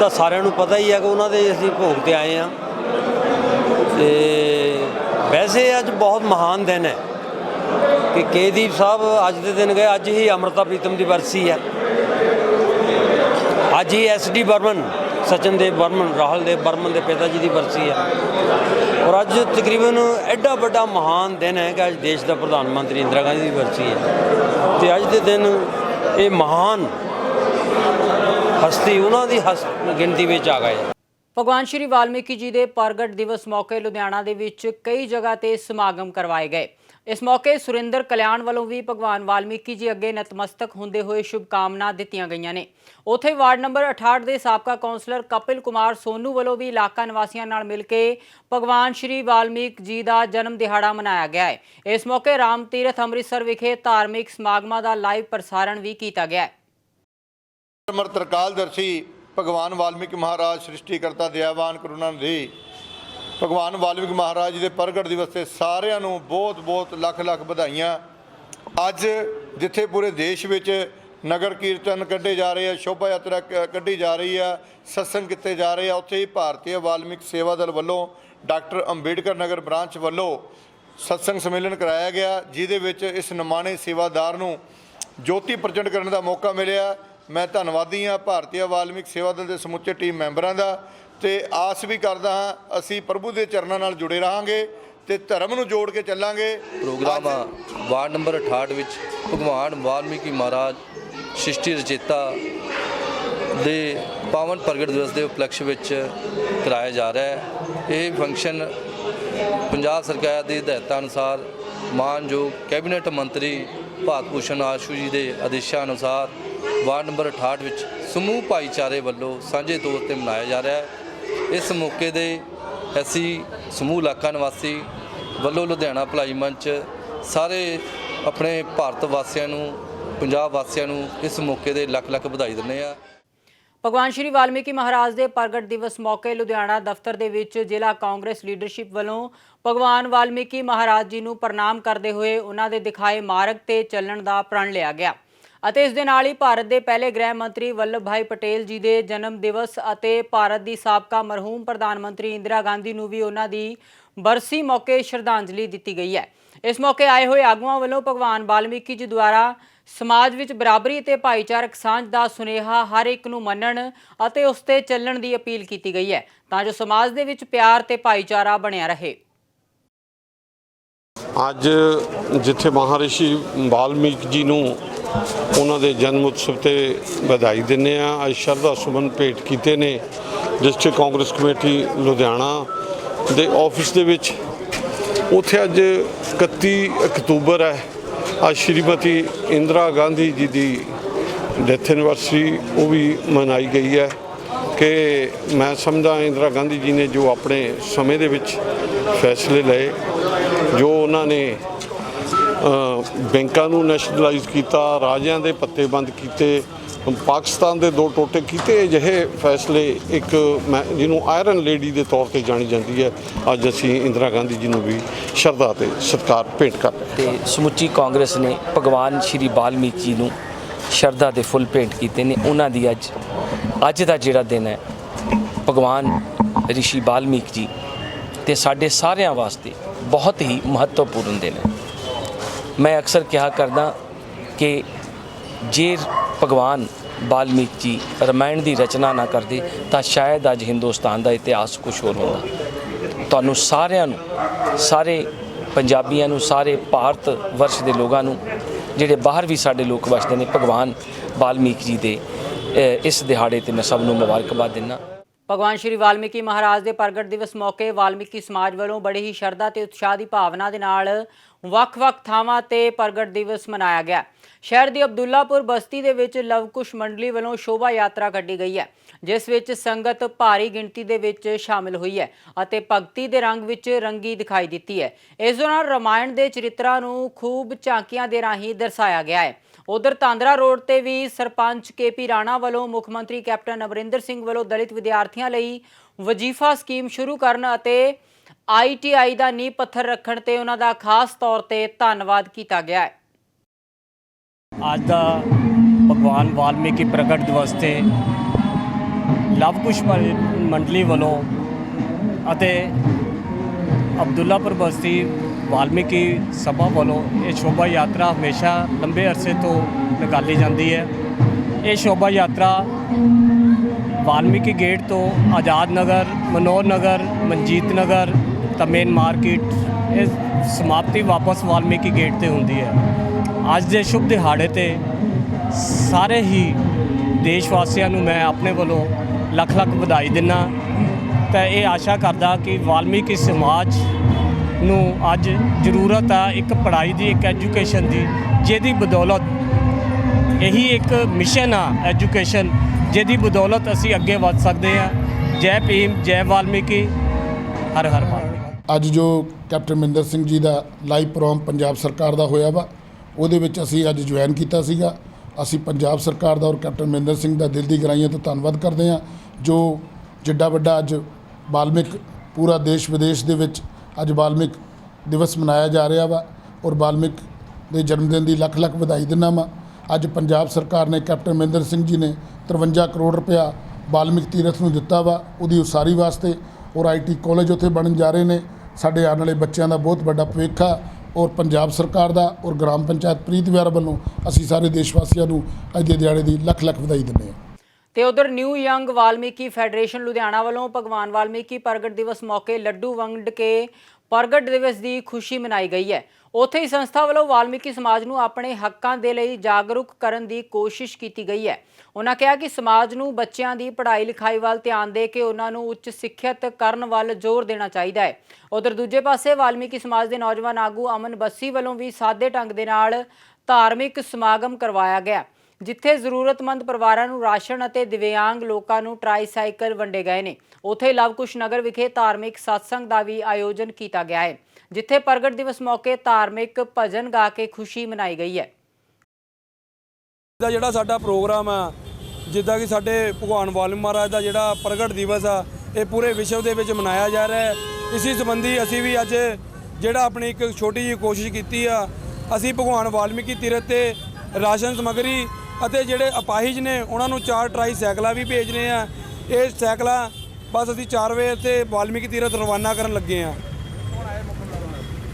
ਤਾਂ ਸਾਰਿਆਂ ਨੂੰ ਪਤਾ ਹੀ ਹੈ ਕਿ ਉਹਨਾਂ ਦੇ ਅਸੀਂ ਭੋਗ ਤੇ ਆਏ ਆ ਤੇ ਵੈਸੇ ਅੱਜ ਬਹੁਤ ਮਹਾਨ ਦਿਨ ਹੈ ਕਿ ਕੇਦੀਪ ਸਾਹਿਬ ਅੱਜ ਦੇ ਦਿਨ ਗਏ, ਅੱਜ ਹੀ ਅਮਰਤਾ ਪ੍ਰੀਤਮ ਦੀ ਵਰਸੀ ਹੈ। ਅੱਜ ਹੀ ਐਸਡੀ ਬਰਮਨ ਸਚਨ ਦੇਵ ਬਰਮਨ ਰਾਹੁਲ ਦੇਵ ਬਰਮਨ ਦੇ ਪਿਤਾ ਜੀ ਦੀ ਵਰਸੀ ਹੈ। ਔਰ ਅੱਜ ਤਕਰੀਬਨ ਐਡਾ ਵੱਡਾ ਮਹਾਨ ਦਿਨ ਹੈ ਕਿ ਅੱਜ ਦੇਸ਼ ਦਾ ਪ੍ਰਧਾਨ ਮੰਤਰੀ ਇੰਦਰਾ ਗਾਂਧੀ ਦੀ ਵਰਸੀ ਹੈ। ਤੇ ਅੱਜ ਦੇ ਦਿਨ ਇਹ ਮਹਾਨ ਹਸਤੀ, ਉਹਨਾਂ ਦੀ ਹਸ, ਗਿਣਤੀ ਵਿੱਚ ਆ ਗਏ।
ਭਗਵਾਨ ਸ਼੍ਰੀ ਵਾਲਮੀਕੀ ਜੀ ਦੇ ਪ੍ਰਗਟ ਦਿਵਸ ਮੌਕੇ ਲੁਧਿਆਣਾ ਦੇ ਵਿੱਚ ਕਈ ਜਗ੍ਹਾ ਤੇ ਸਮਾਗਮ ਕਰਵਾਏ ਗਏ। ਇਸ ਮੌਕੇ ਸੁਰਿੰਦਰ ਕਲਿਆਣ ਵੱਲੋਂ ਵੀ ਭਗਵਾਨ ਵਾਲਮੀਕੀ ਜੀ ਅੱਗੇ ਨਤਮਸਤਕ ਹੁੰਦੇ ਹੋਏ ਸ਼ੁਭਕਾਮਨਾ ਦਿੱਤੀਆਂ ਗਈਆਂ ਨੇ। ਉੱਥੇ ਵਾਰਡ ਨੰਬਰ 68 ਦੇ ਸਾਬਕਾ ਕੌਂਸਲਰ ਕਪਿਲ ਕੁਮਾਰ ਸੋਨੂ ਵੱਲੋਂ ਵੀ ਇਲਾਕਾ ਨਿਵਾਸੀਆਂ ਨਾਲ ਮਿਲ ਕੇ ਭਗਵਾਨ ਸ਼੍ਰੀ ਵਾਲਮੀਕ ਜੀ ਦਾ ਜਨਮ ਦਿਹਾੜਾ ਮਨਾਇਆ ਗਿਆ ਹੈ। ਇਸ ਮੌਕੇ ਰਾਮ ਤੀਰਥ ਅੰਮ੍ਰਿਤਸਰ ਵਿਖੇ ਧਾਰਮਿਕ ਸਮਾਗਮਾਂ ਦਾ ਲਾਈਵ ਪ੍ਰਸਾਰਣ ਵੀ ਕੀਤਾ ਗਿਆ ਹੈ।
ਅਮਰ ਤਰਕਾਲਦਰਸ਼ੀ ਭਗਵਾਨ ਵਾਲਮੀਕੀ ਮਹਾਰਾਜ, ਸ੍ਰਿਸ਼ਟੀਕਰਤਾ, ਦਇਆਵਾਨ ਕਰੁਣਾ ਨਿਧੀ ਭਗਵਾਨ ਵਾਲਮੀਕ ਮਹਾਰਾਜ ਜੀ ਦੇ ਪ੍ਰਗਟ ਦਿਵਸ ਤੇ ਸਾਰਿਆਂ ਨੂੰ ਬਹੁਤ-ਬਹੁਤ ਲੱਖ-ਲੱਖ ਵਧਾਈਆਂ। ਅੱਜ ਜਿੱਥੇ ਪੂਰੇ ਦੇਸ਼ ਵਿੱਚ ਨਗਰ ਕੀਰਤਨ ਕੱਢੇ ਜਾ ਰਹੇ ਆ, ਸ਼ੋਭਾ ਯਾਤਰਾ ਕੱਢੀ ਜਾ ਰਹੀ ਆ, ਸਤਸੰਗ ਕੀਤੇ ਜਾ ਰਹੇ ਆ, ਉੱਥੇ ਹੀ ਭਾਰਤੀ ਵਾਲਮੀਕ ਸੇਵਾ ਦਲ ਵੱਲੋਂ ਡਾਕਟਰ ਅੰਬੇਡਕਰ ਨਗਰ ਬ੍ਰਾਂਚ ਵੱਲੋਂ ਸਤਸੰਗ ਸੰਮੇਲਨ ਕਰਾਇਆ ਗਿਆ, ਜਿਹਦੇ ਵਿੱਚ ਇਸ ਨਿਮਾਣੇ ਸੇਵਾਦਾਰ ਨੂੰ ਜੋਤੀ ਪ੍ਰਚੰਡ ਕਰਨ ਦਾ ਮੌਕਾ ਮਿਲਿਆ। ਮੈਂ ਧੰਨਵਾਦੀ ਹਾਂ ਭਾਰਤੀ ਵਾਲਮੀਕ ਸੇਵਾ ਦਲ ਦੇ ਸਮੁੱਚੇ ਟੀਮ ਮੈਂਬਰਾਂ ਦਾ। ਤੇ ਆਸ ਵੀ ਕਰਦਾ ਹਾਂ ਅਸੀਂ ਪ੍ਰਭੂ ਦੇ ਚਰਨਾਂ ਨਾਲ ਜੁੜੇ ਰਹਾਂਗੇ ਤੇ ਧਰਮ ਨੂੰ ਜੋੜ ਕੇ ਚੱਲਾਂਗੇ।
ਪ੍ਰੋਗਰਾਮ ਵਾਰਡ ਨੰਬਰ 68 ਵਿੱਚ ਭਗਵਾਨ ਵਾਲਮੀਕੀ ਮਹਾਰਾਜ ਸ੍ਰਿਸ਼ਟੀ ਰਚੇਤਾ ਦੇ ਪਾਵਨ ਪ੍ਰਗਟ ਦਿਵਸ ਦੇ ਉਪਲਕਸ਼ ਵਿੱਚ ਕਰਾਇਆ ਜਾ ਰਿਹਾ ਹੈ। ਇਹ ਫੰਕਸ਼ਨ ਪੰਜਾਬ ਸਰਕਾਰ ਦੀ ਹਦਾਇਤਾਂ ਅਨੁਸਾਰ ਮਾਨਯੋਗ ਕੈਬਨਿਟ ਮੰਤਰੀ ਭਾਰਤ ਭੂਸ਼ਣ ਆਸ਼ੂ ਜੀ ਦੇ ਆਦੇਸ਼ਾਂ ਅਨੁਸਾਰ ਵਾਰਡ ਨੰਬਰ 68 ਵਿੱਚ ਸਮੂਹ ਭਾਈਚਾਰੇ ਵੱਲੋਂ ਸਾਂਝੇ ਤੌਰ ਤੇ ਮਨਾਇਆ ਜਾ ਰਿਹਾ ਹੈ। ਇਸ ਮੌਕੇ ਦੇ ਅਸੀਂ ਸਮੂਹ ਇਲਾਕਾ ਨਿਵਾਸੀ ਵੱਲੋਂ ਲੁਧਿਆਣਾ ਭਲਾਈ ਮੰਚ ਸਾਰੇ ਆਪਣੇ ਭਾਰਤ ਵਾਸੀਆਂ ਨੂੰ, ਪੰਜਾਬ ਵਾਸੀਆਂ ਨੂੰ ਇਸ ਮੌਕੇ ਦੇ ਲੱਖ ਲੱਖ ਵਧਾਈ ਦਿੰਦੇ ਆ
ਭਗਵਾਨ ਸ਼੍ਰੀ ਵਾਲਮੀਕੀ ਮਹਾਰਾਜ ਦੇ ਪ੍ਰਗਟ ਦਿਵਸ ਮੌਕੇ ਲੁਧਿਆਣਾ ਦਫ਼ਤਰ ਦੇ ਵਿੱਚ ਜ਼ਿਲ੍ਹਾ ਕਾਂਗਰਸ ਲੀਡਰਸ਼ਿਪ ਵੱਲੋਂ ਭਗਵਾਨ ਵਾਲਮੀਕੀ ਮਹਾਰਾਜ ਜੀ ਨੂੰ ਪ੍ਰਣਾਮ ਕਰਦੇ ਹੋਏ ਉਹਨਾਂ ਦੇ ਦਿਖਾਏ ਮਾਰਗ ਤੇ ਚੱਲਣ ਦਾ ਪ੍ਰਣ ਲਿਆ ਗਿਆ। ਅਤੇ ਇਸ ਦੇ ਨਾਲ ਹੀ ਭਾਰਤ ਦੇ ਪਹਿਲੇ ਗ੍ਰਹਿ ਮੰਤਰੀ ਵੱਲਭ ਭਾਈ ਪਟੇਲ ਜੀ ਦੇ ਜਨਮ ਦਿਵਸ ਅਤੇ ਭਾਰਤ ਦੀ ਸਾਬਕਾ ਮਰਹੂਮ ਪ੍ਰਧਾਨ ਮੰਤਰੀ ਇੰਦਰਾ ਗਾਂਧੀ ਨੂੰ ਵੀ ਉਹਨਾਂ ਦੀ ਬਰਸੀ ਮੌਕੇ ਸ਼ਰਧਾਂਜਲੀ ਦਿੱਤੀ ਗਈ ਹੈ। ਇਸ ਮੌਕੇ ਆਏ ਹੋਏ ਆਗੂਆਂ ਵੱਲੋਂ ਭਗਵਾਨ ਵਾਲਮੀਕੀ ਜੀ ਦੁਆਰਾ ਸਮਾਜ ਵਿੱਚ ਬਰਾਬਰੀ ਅਤੇ ਭਾਈਚਾਰਕ ਸਾਂਝ ਦਾ ਸੁਨੇਹਾ ਹਰ ਇੱਕ ਨੂੰ ਮੰਨਣ ਅਤੇ ਉਸ ਤੇ ਚੱਲਣ ਦੀ ਅਪੀਲ ਕੀਤੀ ਗਈ ਹੈ ਤਾਂ ਜੋ ਸਮਾਜ ਦੇ ਵਿੱਚ ਪਿਆਰ ਤੇ ਭਾਈਚਾਰਾ ਬਣਿਆ ਰਹੇ।
ਅੱਜ ਜਿੱਥੇ ਮਹਾਰਿਸ਼ੀ ਵਾਲਮੀਕ ਜੀ ਨੂੰ ਉਹਨਾਂ ਦੇ ਜਨਮ ਉਤਸਵ ਤੇ ਵਧਾਈ ਦਿੰਦੇ ਆ ਅੱਜ ਸ਼ਰਧਾ ਸੁਮਨ ਭੇਟ ਕੀਤੇ ਨੇ ਡਿਸਟ੍ਰਿਕਟ ਕਾਂਗਰਸ ਕਮੇਟੀ ਲੁਧਿਆਣਾ ਦੇ ਆਫਿਸ ਦੇ ਵਿੱਚ। ਉੱਥੇ ਅੱਜ 31 ਅਕਤੂਬਰ ਹੈ। ਅੱਜ ਸ਼੍ਰੀਮਤੀ ਇੰਦਰਾ ਗਾਂਧੀ ਜੀ ਦੀ ਡੈਥ ਐਨਵਰਸਰੀ ਉਹ ਵੀ ਮਨਾਈ ਗਈ ਹੈ ਕਿ ਮੈਂ ਸਮਝਦਾ ਇੰਦਰਾ ਗਾਂਧੀ ਜੀ ਨੇ ਜੋ ਆਪਣੇ ਸਮੇਂ ਦੇ ਵਿੱਚ ਫੈਸਲੇ ਲਏ, ਜੋ ਉਹਨਾਂ ਨੇ ਬੈਂਕਾਂ ਨੂੰ ਨੈਸ਼ਨਲਾਈਜ਼ ਕੀਤਾ, ਰਾਜਿਆਂ ਦੇ ਪੱਤੇ ਬੰਦ ਕੀਤੇ ਪਾਕਿਸਤਾਨ ਦੇ ਦੋ ਟੋਟੇ ਕੀਤੇ, ਅਜਿਹੇ ਫੈਸਲੇ ਇੱਕ ਮੈਂ ਜਿਹਨੂੰ ਆਇਰਨ ਲੇਡੀ ਦੇ ਤੌਰ ਤੇ ਜਾਣੀ ਜਾਂਦੀ ਹੈ। ਅੱਜ ਅਸੀਂ ਇੰਦਰਾ ਗਾਂਧੀ ਜੀ ਨੂੰ ਵੀ ਸ਼ਰਧਾ ਤੇ ਸਤਿਕਾਰ ਭੇਂਟ ਕਰ ਰਹੇ
ਤੇ ਸਮੁੱਚੀ ਕਾਂਗਰਸ ਨੇ ਭਗਵਾਨ ਸ਼੍ਰੀ ਬਾਲਮੀਕ ਜੀ ਨੂੰ ਸ਼ਰਧਾ ਦੇ ਫੁੱਲ ਭੇਂਟ ਕੀਤੇ ਨੇ। ਉਹਨਾਂ ਦੀ ਅੱਜ ਅੱਜ ਦਾ ਜਿਹੜਾ ਦਿਨ ਹੈ, ਭਗਵਾਨ ਰਿਸ਼ੀ ਬਾਲਮੀਕ ਜੀ ਤੇ ਸਾਡੇ ਸਾਰਿਆਂ ਵਾਸਤੇ ਬਹੁਤ ਹੀ ਮਹੱਤਵਪੂਰਨ ਦਿਨ ਹੈ। ਮੈਂ ਅਕਸਰ ਕਿਹਾ ਕਰਦਾ ਕਿ ਜੇ ਭਗਵਾਨ ਵਾਲਮੀਕ ਜੀ ਰਮਾਇਣ ਦੀ ਰਚਨਾ ਨਾ ਕਰਦੇ, ਤਾਂ ਸ਼ਾਇਦ ਅੱਜ ਹਿੰਦੁਸਤਾਨ ਦਾ ਇਤਿਹਾਸ ਕੁਝ ਹੋਰ ਹੁੰਦਾ। ਤੁਹਾਨੂੰ ਸਾਰਿਆਂ ਨੂੰ, ਸਾਰੇ ਪੰਜਾਬੀਆਂ ਨੂੰ, ਸਾਰੇ ਭਾਰਤ ਵਰਸ਼ ਦੇ ਲੋਕਾਂ ਨੂੰ, ਜਿਹੜੇ ਬਾਹਰ ਵੀ ਸਾਡੇ ਲੋਕ ਵਸਦੇ ਨੇ, ਭਗਵਾਨ ਵਾਲਮੀਕ ਜੀ ਦੇ ਇਸ ਦਿਹਾੜੇ ਤੇ ਮੈਂ ਸਭ ਨੂੰ ਮੁਬਾਰਕਬਾਦ ਦਿੰਦਾ।
ਭਗਵਾਨ ਸ਼੍ਰੀ ਵਾਲਮੀਕੀ ਮਹਾਰਾਜ ਦੇ ਪ੍ਰਗਟ ਦਿਵਸ ਮੌਕੇ ਵਾਲਮੀਕੀ ਸਮਾਜ ਵੱਲੋਂ ਬੜੇ ਹੀ ਸ਼ਰਧਾ ਤੇ ਉਤਸ਼ਾਹ ਦੀ ਭਾਵਨਾ ਦੇ ਨਾਲ ਵੱਖ-ਵੱਖ ਥਾਵਾਂ ਤੇ ਪ੍ਰਗਟ ਦਿਵਸ ਮਨਾਇਆ ਗਿਆ। ਸ਼ਹਿਰ ਦੀ ਅਬਦੁੱਲਾਪੁਰ ਬਸਤੀ ਦੇ ਵਿੱਚ ਲਵਕੁਸ਼ ਮੰਡਲੀ ਵੱਲੋਂ ਸ਼ੋਭਾ ਯਾਤਰਾ ਕੱਢੀ ਗਈ ਹੈ, ਜਿਸ ਵਿੱਚ ਸੰਗਤ ਭਾਰੀ ਗਿਣਤੀ ਦੇ ਵਿੱਚ ਸ਼ਾਮਿਲ ਹੋਈ ਹੈ ਅਤੇ ਭਗਤੀ ਦੇ ਰੰਗ ਵਿੱਚ ਰੰਗੀ ਦਿਖਾਈ ਦਿੱਤੀ ਹੈ। ਇਸ ਦੌਰਾਨ ਰਾਮਾਇਣ ਦੇ ਚਰਿੱਤਰਾਂ ਨੂੰ ਖੂਬ ਝਾਂਕੀਆਂ ਦੇ ਰਾਹੀਂ ਦਰਸਾਇਆ ਗਿਆ ਹੈ। ਉਧਰ ਤਾਂਦਰਾ ਰੋਡ ਤੇ ਵੀ ਸਰਪੰਚ ਕੇਪੀ ਰਾਣਾ ਵੱਲੋਂ ਮੁੱਖ ਮੰਤਰੀ ਕੈਪਟਨ ਅਮਰਿੰਦਰ ਸਿੰਘ ਵੱਲੋਂ ਦਲਿਤ ਵਿਦਿਆਰਥੀਆਂ ਲਈ ਵਜ਼ੀਫਾ ਸਕੀਮ ਸ਼ੁਰੂ ਕਰਨ ਅਤੇ ਆਈਟੀਆਈ ਦਾ ਨੀਂਹ ਪੱਥਰ ਰੱਖਣ ਤੇ ਉਹਨਾਂ ਦਾ ਖਾਸ ਤੌਰ ਤੇ ਧੰਨਵਾਦ ਕੀਤਾ ਗਿਆ ਹੈ।
ਅੱਜ ਦਾ ਭਗਵਾਨ ਵਾਲਮੀਕੀ ਪ੍ਰਗਟ ਦਿਵਸ ਤੇ ਲਵ ਕੁਸ਼ ਮੰਡਲੀ ਵੱਲੋਂ ਅਤੇ ਅਬਦੁੱਲਾਪੁਰ ਬਸਤੀ ਵਾਲਮੀਕੀ ਸਭਾ ਵੱਲੋਂ ਇਹ ਸ਼ੋਭਾ ਯਾਤਰਾ ਹਮੇਸ਼ਾ ਲੰਬੇ ਅਰਸੇ ਤੋਂ ਨਿਕਾਲੀ ਜਾਂਦੀ ਹੈ। ਇਹ ਸ਼ੋਭਾ ਯਾਤਰਾ ਵਾਲਮੀਕੀ ਗੇਟ ਤੋਂ ਆਜ਼ਾਦ ਨਗਰ, ਮਨੋਹਰ ਨਗਰ, ਮਨਜੀਤ ਨਗਰ ਤਾਂ ਮੇਨ ਮਾਰਕੀਟ ਇਹ ਸਮਾਪਤੀ ਵਾਪਸ ਵਾਲਮੀਕੀ ਗੇਟ ਤੇ ਹੁੰਦੀ ਹੈ। ਅੱਜ ਦੇ ਸ਼ੁਭ ਦਿਹਾੜੇ ਤੇ ਸਾਰੇ ਹੀ ਦੇਸ਼ ਵਾਸੀਆਂ ਨੂੰ ਮੈਂ ਆਪਣੇ ਵੱਲੋਂ ਲੱਖ ਲੱਖ ਵਧਾਈ ਦਿੰਦਾ ਤਾਂ ਇਹ ਆਸ਼ਾ ਕਰਦਾ ਕਿ ਵਾਲਮੀਕੀ ਸਮਾਜ ਨੂੰ ਅੱਜ ਜ਼ਰੂਰਤ ਆ ਇੱਕ ਪੜ੍ਹਾਈ ਦੀ, ਇੱਕ ਐਜੂਕੇਸ਼ਨ ਦੀ, ਜਿਹਦੀ ਬਦੌਲਤ ਇਹੀ ਇੱਕ ਮਿਸ਼ਨ ਆ ਐਜੂਕੇਸ਼ਨ ਜਿਹਦੀ ਬਦੌਲਤ ਅਸੀਂ ਅੱਗੇ ਵੱਧ ਸਕਦੇ ਹਾਂ। ਜੈ ਭੀਮ, ਜੈ ਵਾਲਮੀਕੀ, ਹਰ ਹਰ ਮਹਾਦੇਵ
ਅੱਜ ਜੋ ਕੈਪਟਨ ਮਹਿੰਦਰ ਸਿੰਘ ਜੀ ਦਾ ਲਾਈਵ ਪ੍ਰੋਗਰਾਮ ਪੰਜਾਬ ਸਰਕਾਰ ਦਾ ਹੋਇਆ ਵਾ, ਉਹਦੇ ਵਿੱਚ ਅਸੀਂ ਅੱਜ ਜੁਆਇਨ ਕੀਤਾ ਸੀਗਾ। ਅਸੀਂ ਪੰਜਾਬ ਸਰਕਾਰ ਦਾ ਔਰ ਕੈਪਟਨ ਮਹਿੰਦਰ ਸਿੰਘ ਦਾ ਦਿਲ ਦੀ ਗਹਿਰਾਈਆਂ ਤੋਂ ਧੰਨਵਾਦ ਕਰਦੇ ਹਾਂ, ਜੋ ਜਿੱਡਾ ਵੱਡਾ ਅੱਜ ਬਾਲਮਿਕ ਪੂਰਾ ਦੇਸ਼ ਵਿਦੇਸ਼ ਦੇ ਵਿੱਚ ਅੱਜ ਬਾਲਮਿਕ ਦਿਵਸ ਮਨਾਇਆ ਜਾ ਰਿਹਾ ਵਾ ਔਰ ਬਾਲਮਿਕ ਦੇ ਜਨਮ ਦਿਨ ਦੀ ਲੱਖ ਲੱਖ ਵਧਾਈ ਦਿੰਦਾ ਵਾ। ਅੱਜ ਪੰਜਾਬ ਸਰਕਾਰ ਨੇ ਕੈਪਟਨ ਮਹਿੰਦਰ ਸਿੰਘ ਜੀ ਨੇ 53 ਕਰੋੜ ਰੁਪਇਆ ਬਾਲਮਿਕ ਤੀਰਥ ਨੂੰ ਦਿੱਤਾ ਵਾ, ਉਹਦੀ ਉਸਾਰੀ ਵਾਸਤੇ ਔਰ ਆਈਟੀ ਕਾਲਜ ਉੱਥੇ ਬਣਨ ਜਾ ਰਹੇ ਨੇ। ਸਾਡੇ ਆਉਣ ਵਾਲੇ ਬੱਚਿਆਂ ਦਾ ਬਹੁਤ ਵੱਡਾ ਭਵਿੱਖ ਆ ਔਰ ਪੰਜਾਬ ਸਰਕਾਰ ਦਾ ਔਰ ਗ੍ਰਾਮ ਪੰਚਾਇਤ ਪ੍ਰੀਤ ਵਿਹਾਰ ਵੱਲੋਂ ਅਸੀਂ ਸਾਰੇ ਦੇਸ਼ ਵਾਸੀਆਂ ਨੂੰ ਅੱਜ ਦੇ ਦਿਹਾੜੇ ਦੀ ਲੱਖ ਲੱਖ ਵਧਾਈ ਦਿੰਦੇ ਹਾਂ।
ਤੇ ਉਧਰ new young Valmiki federation Ludhiana ਵੱਲੋਂ ਭਗਵਾਨ ਵਾਲਮੀਕੀ ਪ੍ਰਗਟ ਦਿਵਸ ਮੌਕੇ ਲੱਡੂ ਵੰਡ ਕੇ ਪ੍ਰਗਟ ਦਿਵਸ ਦੀ ਖੁਸ਼ੀ ਮਨਾਈ ਗਈ ਹੈ। ਉੱਥੇ ਹੀ ਸੰਸਥਾ ਵੱਲੋਂ ਵਾਲਮੀਕੀ ਸਮਾਜ ਨੂੰ ਆਪਣੇ ਹੱਕਾਂ ਦੇ ਲਈ ਜਾਗਰੂਕ ਕਰਨ ਦੀ ਕੋਸ਼ਿਸ਼ ਕੀਤੀ ਗਈ ਹੈ। ਉਹਨਾਂ ਕਿਹਾ ਕਿ ਸਮਾਜ ਨੂੰ ਬੱਚਿਆਂ ਦੀ ਪੜ੍ਹਾਈ ਲਿਖਾਈ ਵੱਲ ਧਿਆਨ ਦੇ ਕੇ ਉਹਨਾਂ ਨੂੰ ਉੱਚ ਸਿੱਖਿਅਤ ਕਰਨ ਵੱਲ ਜ਼ੋਰ ਦੇਣਾ ਚਾਹੀਦਾ ਹੈ। ਉਧਰ ਦੂਜੇ ਪਾਸੇ ਵਾਲਮੀਕੀ ਸਮਾਜ ਦੇ ਨੌਜਵਾਨ ਆਗੂ ਅਮਨ ਬੱਸੀ ਵੱਲੋਂ ਵੀ ਸਾਦੇ ਢੰਗ ਦੇ ਨਾਲ ਧਾਰਮਿਕ ਸਮਾਗਮ ਕਰਵਾਇਆ ਗਿਆ। ਜਿੱਥੇ ਜ਼ਰੂਰਤਮੰਦ ਪਰਿਵਾਰਾਂ ਨੂੰ ਰਾਸ਼ਨ ਅਤੇ ਦਿਵਿਆਂਗ ਲੋਕਾਂ ਨੂੰ ਟ੍ਰਾਈਸਾਈਕਲ ਵੰਡੇ ਗਏ ਨੇ। ਉਥੇ ਲਵਕੁਸ਼ ਨਗਰ ਵਿਖੇ ਧਾਰਮਿਕ satsang ਦਾ ਵੀ ਆਯੋਜਨ ਕੀਤਾ ਗਿਆ ਹੈ, ਜਿੱਥੇ ਪ੍ਰਗਟ ਦਿਵਸ ਮੌਕੇ ਧਾਰਮਿਕ ਭਜਨ ਗਾ ਕੇ ਖੁਸ਼ੀ ਮਨਾਈ ਗਈ ਹੈ।
ਦਾ ਜਿਹੜਾ ਸਾਡਾ ਪ੍ਰੋਗਰਾਮ ਆ, ਜਿੱਦਾਂ ਕਿ ਸਾਡੇ ਭਗਵਾਨ ਵਾਲਮੀਕ ਮਹਾਰਾਜ ਦਾ ਜਿਹੜਾ ਪ੍ਰਗਟ ਦਿਵਸ ਆ, ਇਹ ਪੂਰੇ ਵਿਸ਼ਵ ਦੇ ਵਿੱਚ ਮਨਾਇਆ ਜਾ ਰਿਹਾ ਹੈ। ਇਸੇ ਸੰਬੰਧੀ ਅਸੀਂ ਵੀ ਅੱਜ ਜਿਹੜਾ ਆਪਣੀ ਇੱਕ ਛੋਟੀ ਜਿਹੀ ਕੋਸ਼ਿਸ਼ ਕੀਤੀ ਆ, ਅਸੀਂ ਭਗਵਾਨ ਵਾਲਮੀਕੀ ਤੀਰਥ ਤੇ ਰਾਸ਼ਨ ਸਮੱਗਰੀ ਅਤੇ ਜਿਹੜੇ ਅਪਾਹਿਜ ਨੇ, ਉਹਨਾਂ ਨੂੰ ਚਾਰ ਟਰਾਈ ਸਾਈਕਲਾਂ ਵੀ ਭੇਜ ਰਹੇ ਆ। ਇਹ ਸਾਈਕਲਾਂ ਬਸ ਅਸੀਂ 4 ਵਜੇ ਤੇ ਵਾਲਮੀਕੀ ਤੀਰਥ ਰਵਾਨਾ ਕਰਨ ਲੱਗੇ ਆ।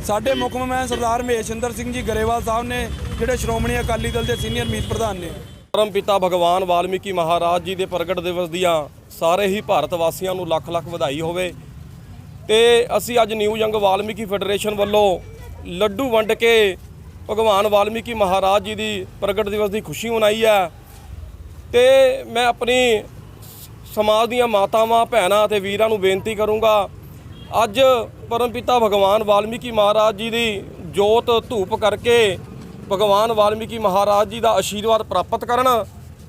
ਸਾਡੇ ਮੁੱਖ ਮਹਿਮਾਨ ਸਰਦਾਰ ਮਹੇਸ਼ਿੰਦਰ ਸਿੰਘ ਜੀ ਗਰੇਵਾਲ ਸਾਹਿਬ ਨੇ, ਜਿਹੜੇ ਸ਼੍ਰੋਮਣੀ ਅਕਾਲੀ ਦਲ ਦੇ ਸੀਨੀਅਰ ਮੀਤ ਪ੍ਰਧਾਨ ਨੇ।
ਪਰਮ ਪਿਤਾ ਭਗਵਾਨ ਵਾਲਮੀਕੀ ਮਹਾਰਾਜ ਜੀ ਦੇ ਪ੍ਰਗਟ ਦਿਵਸ ਦੀਆਂ ਸਾਰੇ ਹੀ ਭਾਰਤ ਵਾਸੀਆਂ ਨੂੰ ਲੱਖ ਲੱਖ ਵਧਾਈ ਹੋਵੇ। ਤੇ ਅਸੀਂ ਅੱਜ ਨਿਊ ਯੰਗ ਵਾਲਮੀਕੀ ਫੈਡਰੇਸ਼ਨ ਵੱਲੋਂ ਲੱਡੂ ਵੰਡ ਕੇ ਭਗਵਾਨ ਵਾਲਮੀਕੀ ਮਹਾਰਾਜ ਜੀ ਦੀ ਪ੍ਰਗਟ ਦਿਵਸ ਦੀ ਖੁਸ਼ੀ ਮਨਾਈ ਹੈ। ਤੇ ਮੈਂ ਆਪਣੀ ਸਮਾਜ ਦੀਆਂ ਮਾਤਾਵਾਂ, ਭੈਣਾਂ ਅਤੇ ਵੀਰਾਂ ਨੂੰ ਬੇਨਤੀ ਕਰੂੰਗਾ, ਅੱਜ ਪਰਮਪਿਤਾ ਭਗਵਾਨ ਵਾਲਮੀਕੀ ਮਹਾਰਾਜ ਜੀ ਦੀ ਜੋਤ ਧੂਪ ਕਰਕੇ ਭਗਵਾਨ ਵਾਲਮੀਕੀ ਮਹਾਰਾਜ ਜੀ ਦਾ ਆਸ਼ੀਰਵਾਦ ਪ੍ਰਾਪਤ ਕਰਨ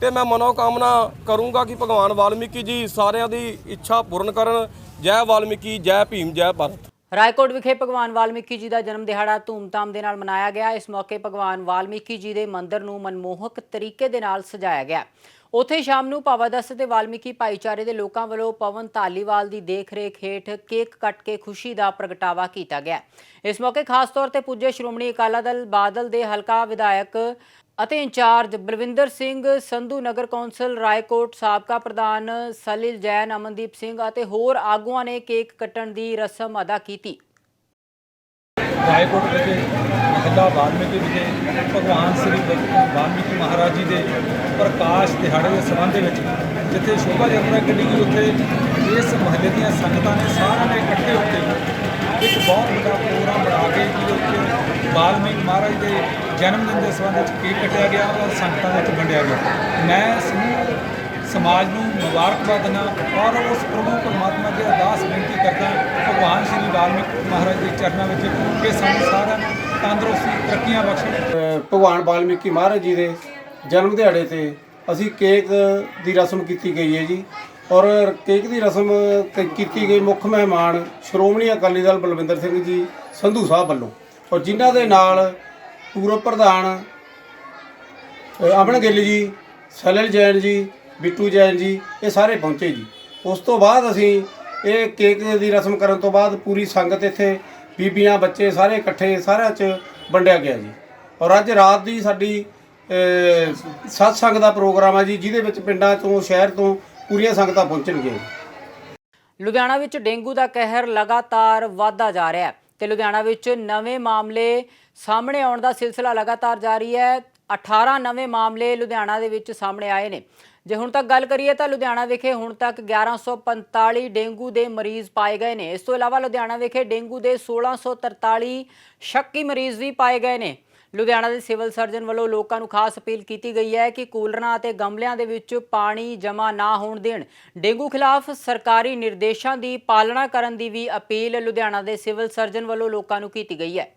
ਤੇ ਮੈਂ ਮਨੋਕਾਮਨਾ ਕਰੂੰਗਾ ਕਿ ਭਗਵਾਨ ਵਾਲਮੀਕੀ ਜੀ ਸਾਰਿਆਂ ਦੀ ਇੱਛਾ ਪੂਰਨ ਕਰਨ। ਜੈ ਵਾਲਮੀਕੀ, ਜੈ ਭੀਮ, ਜੈ ਭਾਰਤ।
ਰਾਏਕੋਟ ਵਿਖੇ ਭਗਵਾਨ ਵਾਲਮੀਕੀ ਜੀ ਦਾ ਜਨਮ ਦਿਹਾੜਾ ਧੂਮਧਾਮ ਦੇ ਨਾਲ ਮਨਾਇਆ ਗਿਆ। ਇਸ ਮੌਕੇ ਭਗਵਾਨ ਵਾਲਮੀਕੀ ਜੀ ਦੇ ਮੰਦਿਰ ਨੂੰ ਮਨਮੋਹਕ ਤਰੀਕੇ ਦੇ ਨਾਲ ਸਜਾਇਆ ਗਿਆ। ਉੱਥੇ ਸ਼ਾਮ ਨੂੰ ਪਾਵਾਦਸ ਤੇ ਵਾਲਮੀਕੀ ਭਾਈਚਾਰੇ ਦੇ ਲੋਕਾਂ ਵੱਲੋਂ ਪਵਨ ਧਾਲੀਵਾਲ ਦੀ ਦੇਖਰੇਖ ਹੇਠ ਕੇਕ ਕੱਟ ਕੇ ਖੁਸ਼ੀ ਦਾ ਪ੍ਰਗਟਾਵਾ ਕੀਤਾ ਗਿਆ। ਇਸ ਮੌਕੇ ਖਾਸ ਤੌਰ ਤੇ ਪੁੱਜੇ ਸ਼੍ਰੋਮਣੀ ਅਕਾਲੀ ਦਲ ਬਾਦਲ ਦੇ ਹਲਕਾ ਵਿਧਾਇਕ ਅਤੇ ਇੰਚਾਰਜ ਬਲਵਿੰਦਰ ਸਿੰਘ, ਸੰਧੂ ਨਗਰ ਕੌਂਸਲ ਰਾਏਕੋਟ ਸਾਬਕਾ ਪ੍ਰਧਾਨ ਸਲਿਲ ਜੈਨ, ਅਮਨਦੀਪ ਸਿੰਘ ਅਤੇ ਹੋਰ ਆਗੂਆਂ ਨੇ ਕੇਕ ਕੱਟਣ ਦੀ ਰਸਮ ਅਦਾ ਕੀਤੀ।
ਰਾਏਕੋਟ ਵਿਖੇ ਮਹੱਲਾ ਵਾਲਮੀਕੀ ਵਿਖੇ ਭਗਵਾਨ ਸ੍ਰੀ ਵਾਲਮੀਕੀ ਮਹਾਰਾਜ ਜੀ ਦੇ ਪ੍ਰਕਾਸ਼ ਦਿਹਾੜੇ ਦੇ ਸੰਬੰਧ ਵਿੱਚ ਜਿੱਥੇ ਸ਼ੋਭਾ ਯਾਤਰਾ ਕੱਢੀ ਗਈ, ਉੱਥੇ ਇਸ ਮਹੱਲੇ ਦੀਆਂ ਸੰਗਤਾਂ ਨੇ ਸਾਰਿਆਂ ਨੇ ਇਕੱਠੇ ਹੋ ਕੇ ਇੱਕ ਬਹੁਤ ਵੱਡਾ ਪ੍ਰੋਗਰਾਮ ਬਣਾ ਕੇ ਜਿਹਦੇ ਉੱਤੇ ਵਾਲਮੀਕੀ ਮਹਾਰਾਜ ਦੇ ਜਨਮ ਦਿਨ ਦੇ ਸੰਬੰਧ ਵਿੱਚ ਕੇਕ ਕੱਟਿਆ ਗਿਆ ਔਰ ਸੰਗਤਾਂ ਵਿੱਚ ਵੰਡਿਆ ਗਿਆ। ਮੈਂ ਸਮੂਹ, ਸਮਾਜ ਨੂੰ ਮੁਬਾਰਕਬਾਦ ਦਿੰਦਾ ਔਰ ਉਸ ਪ੍ਰਭੂ ਪਰਮਾਤਮਾ ਦੀ ਅਰਦਾਸ ਬੇਨਤੀ ਕਰਦਾ ਭਗਵਾਨ ਸ਼੍ਰੀ ਵਾਲਮੀਕ ਮਹਾਰਾਜ ਦੇ ਚਰਨਾਂ ਵਿੱਚ ਕਿ ਸਾਨੂੰ ਸਾਰਿਆਂ ਨੂੰ ਤੰਦਰੁਸਤੀ ਤਰੱਕੀਆਂ ਬਖਸ਼ਣ।
ਭਗਵਾਨ ਵਾਲਮੀਕੀ ਮਹਾਰਾਜ ਜੀ ਦੇ ਜਨਮ ਦਿਹਾੜੇ ਤੇ ਅਸੀਂ ਕੇਕ ਦੀ ਰਸਮ ਕੀਤੀ ਗਈ ਹੈ ਜੀ। ਔਰ ਕੇਕ ਦੀ ਰਸਮ ਕ- ਕੀਤੀ ਗਈ ਮੁੱਖ ਮਹਿਮਾਨ ਸ਼੍ਰੋਮਣੀ ਅਕਾਲੀ ਦਲ ਬਲਵਿੰਦਰ ਸਿੰਘ ਜੀ ਸੰਧੂ ਸਾਹਿਬ ਵੱਲੋਂ। ਔਰ ਜਿਨ੍ਹਾਂ ਦੇ ਨਾਲ ਪੂਰਵ ਪ੍ਰਧਾਨ ਅ, ਅਮਨ ਗਿੱਲ ਜੀ ਸਲਲ ਜੈਨ ਜੀ ਬਿੱਟੂ ਜੈਨ ਜੀ ਇਹ ਸਾਰੇ ਪਹੁੰਚੇ ਜੀ। ਉਸ ਤੋਂ ਬਾਅਦ ਅਸੀਂ ਇਹ ਕੇਕ ਦੀ ਰਸਮ ਕਰਨ ਤੋਂ ਬਾਅਦ ਪੂਰੀ ਸੰਗਤ ਇੱਥੇ ਬੀਬੀਆਂ ਬੱਚੇ ਸਾਰੇ ਇਕੱਠੇ ਸਾਰਿਆਂ 'ਚ ਵੰਡਿਆ ਗਿਆ ਜੀ। ਔਰ ਅੱਜ ਰਾਤ ਦੀ ਸਾਡੀ ਅ, ਸਤਸੰਗ ਦਾ ਪ੍ਰੋਗਰਾਮ ਹੈ ਜੀ ਜਿਹਦੇ ਵਿੱਚ ਪਿੰਡਾਂ ਤੋਂ ਸ਼ਹਿਰ ਤੋਂ ਪੂਰੀਆਂ ਸੰਗਤਾਂ ਪਹੁੰਚਣਗੀਆਂ।
ਲੁਧਿਆਣਾ ਵਿੱਚ ਡੇਂਗੂ ਦਾ ਕਹਿਰ ਲਗਾਤਾਰ ਵਧਦਾ ਜਾ ਰਿਹਾ ਹੈ ਤੇ ਲੁਧਿਆਣਾ ਵਿੱਚ ਨਵੇਂ ਮਾਮਲੇ ਸਾਹਮਣੇ ਆਉਣ ਦਾ ਸਿਲਸਿਲਾ ਲਗਾਤਾਰ ਜਾਰੀ ਹੈ। 18 ਨਵੇਂ ਮਾਮਲੇ ਲੁਧਿਆਣਾ ਦੇ ਵਿੱਚ ਸਾਹਮਣੇ ਆਏ ਨੇ। ਜੇ ਹੁਣ ਤੱਕ ਗੱਲ ਕਰੀਏ ਤਾਂ ਲੁਧਿਆਣਾ ਵਿਖੇ ਹੁਣ ਤੱਕ 1145 ਡੇਂਗੂ ਦੇ ਮਰੀਜ਼ ਪਾਏ ਗਏ ਨੇ। ਇਸ ਤੋਂ ਇਲਾਵਾ ਲੁਧਿਆਣਾ ਵਿਖੇ ਡੇਂਗੂ ਦੇ 1643 ਸ਼ੱਕੀ ਮਰੀਜ਼ ਵੀ ਪਾਏ ਗਏ ਨੇ। ਲੁਧਿਆਣਾ ਦੇ ਸਿਵਲ ਸਰਜਨ ਵੱਲੋਂ ਲੋਕਾਂ ਨੂੰ ਖਾਸ ਅਪੀਲ ਕੀਤੀ ਗਈ ਹੈ ਕਿ ਕੂਲਰਾਂ ਅਤੇ ਗਮਲਿਆਂ ਦੇ ਵਿੱਚ ਪਾਣੀ ਜਮ੍ਹਾਂ ਨਾ ਹੋਣ ਦੇਣ। ਡੇਂਗੂ ਖਿਲਾਫ ਸਰਕਾਰੀ ਨਿਰਦੇਸ਼ਾਂ ਦੀ ਪਾਲਣਾ ਕਰਨ ਦੀ ਵੀ ਅਪੀਲ ਲੁਧਿਆਣਾ ਦੇ ਸਿਵਲ ਸਰਜਨ ਵੱਲੋਂ ਲੋਕਾਂ ਨੂੰ ਕੀਤੀ ਗਈ ਹੈ।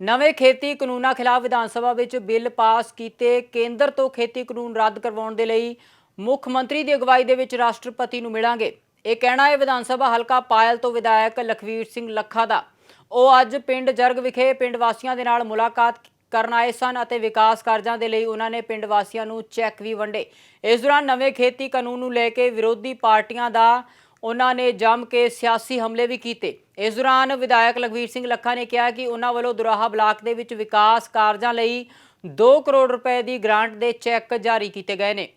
ਨਵੇਂ ਖੇਤੀ ਕਾਨੂੰਨਾਂ ਖਿਲਾਫ ਵਿਧਾਨ ਸਭਾ ਵਿੱਚ ਬਿੱਲ ਪਾਸ ਕੀਤੇ ਕੇਂਦਰ ਤੋਂ ਖੇਤੀ ਕਾਨੂੰਨ ਰੱਦ ਕਰਵਾਉਣ ਦੇ ਲਈ ਮੁੱਖ ਮੰਤਰੀ ਦੀ ਅਗਵਾਈ ਦੇ ਵਿੱਚ ਰਾਸ਼ਟਰਪਤੀ ਨੂੰ ਮਿਲਾਂਗੇ। ਇਹ ਕਹਿਣਾ ਹੈ, ਵਿਧਾਨ ਸਭਾ ਹਲਕਾ ਪਾਇਲ ਤੋਂ ਵਿਧਾਇਕ ਲਖਵੀਰ ਸਿੰਘ ਲੱਖਾ ਦਾ। ਉਹ ਅੱਜ ਪਿੰਡ ਜਰਗ ਵਿਖੇ ਪਿੰਡ ਵਾਸੀਆਂ ਦੇ ਨਾਲ ਮੁਲਾਕਾਤ ਕਰਨ ਆਏ ਸਨ ਅਤੇ ਵਿਕਾਸ ਕਾਰਜਾਂ ਦੇ ਲਈ ਉਹਨਾਂ ਨੇ ਪਿੰਡ ਵਾਸੀਆਂ ਨੂੰ ਚੈੱਕ ਵੀ ਵੰਡੇ। ਇਸ ਦੌਰਾਨ ਨਵੇਂ ਖੇਤੀ ਕਾਨੂੰਨ ਨੂੰ ਲੈ ਕੇ ਵਿਰੋਧੀ ਪਾਰਟੀਆਂ ਦਾ ਉਹਨਾਂ ਨੇ ਜੰਮ ਕੇ ਸਿਆਸੀ ਹਮਲੇ ਵੀ ਕੀਤੇ। ਇਸ ਦੌਰਾਨ ਵਿਧਾਇਕ ਲਖਵੀਰ ਸਿੰਘ ਲੱਖਾ ਨੇ ਕਿਹਾ ਕਿ ਉਹਨਾਂ ਵੱਲੋਂ ਦੁਰਾਹਾ ਬਲਾਕ ਦੇ ਵਿੱਚ ਵਿਕਾਸ ਕਾਰਜਾਂ ਲਈ 2 ਕਰੋੜ ਰੁਪਏ ਦੀ ਗ੍ਰਾਂਟ ਦੇ ਚੈੱਕ ਜਾਰੀ ਕੀਤੇ ਗਏ ਨੇ।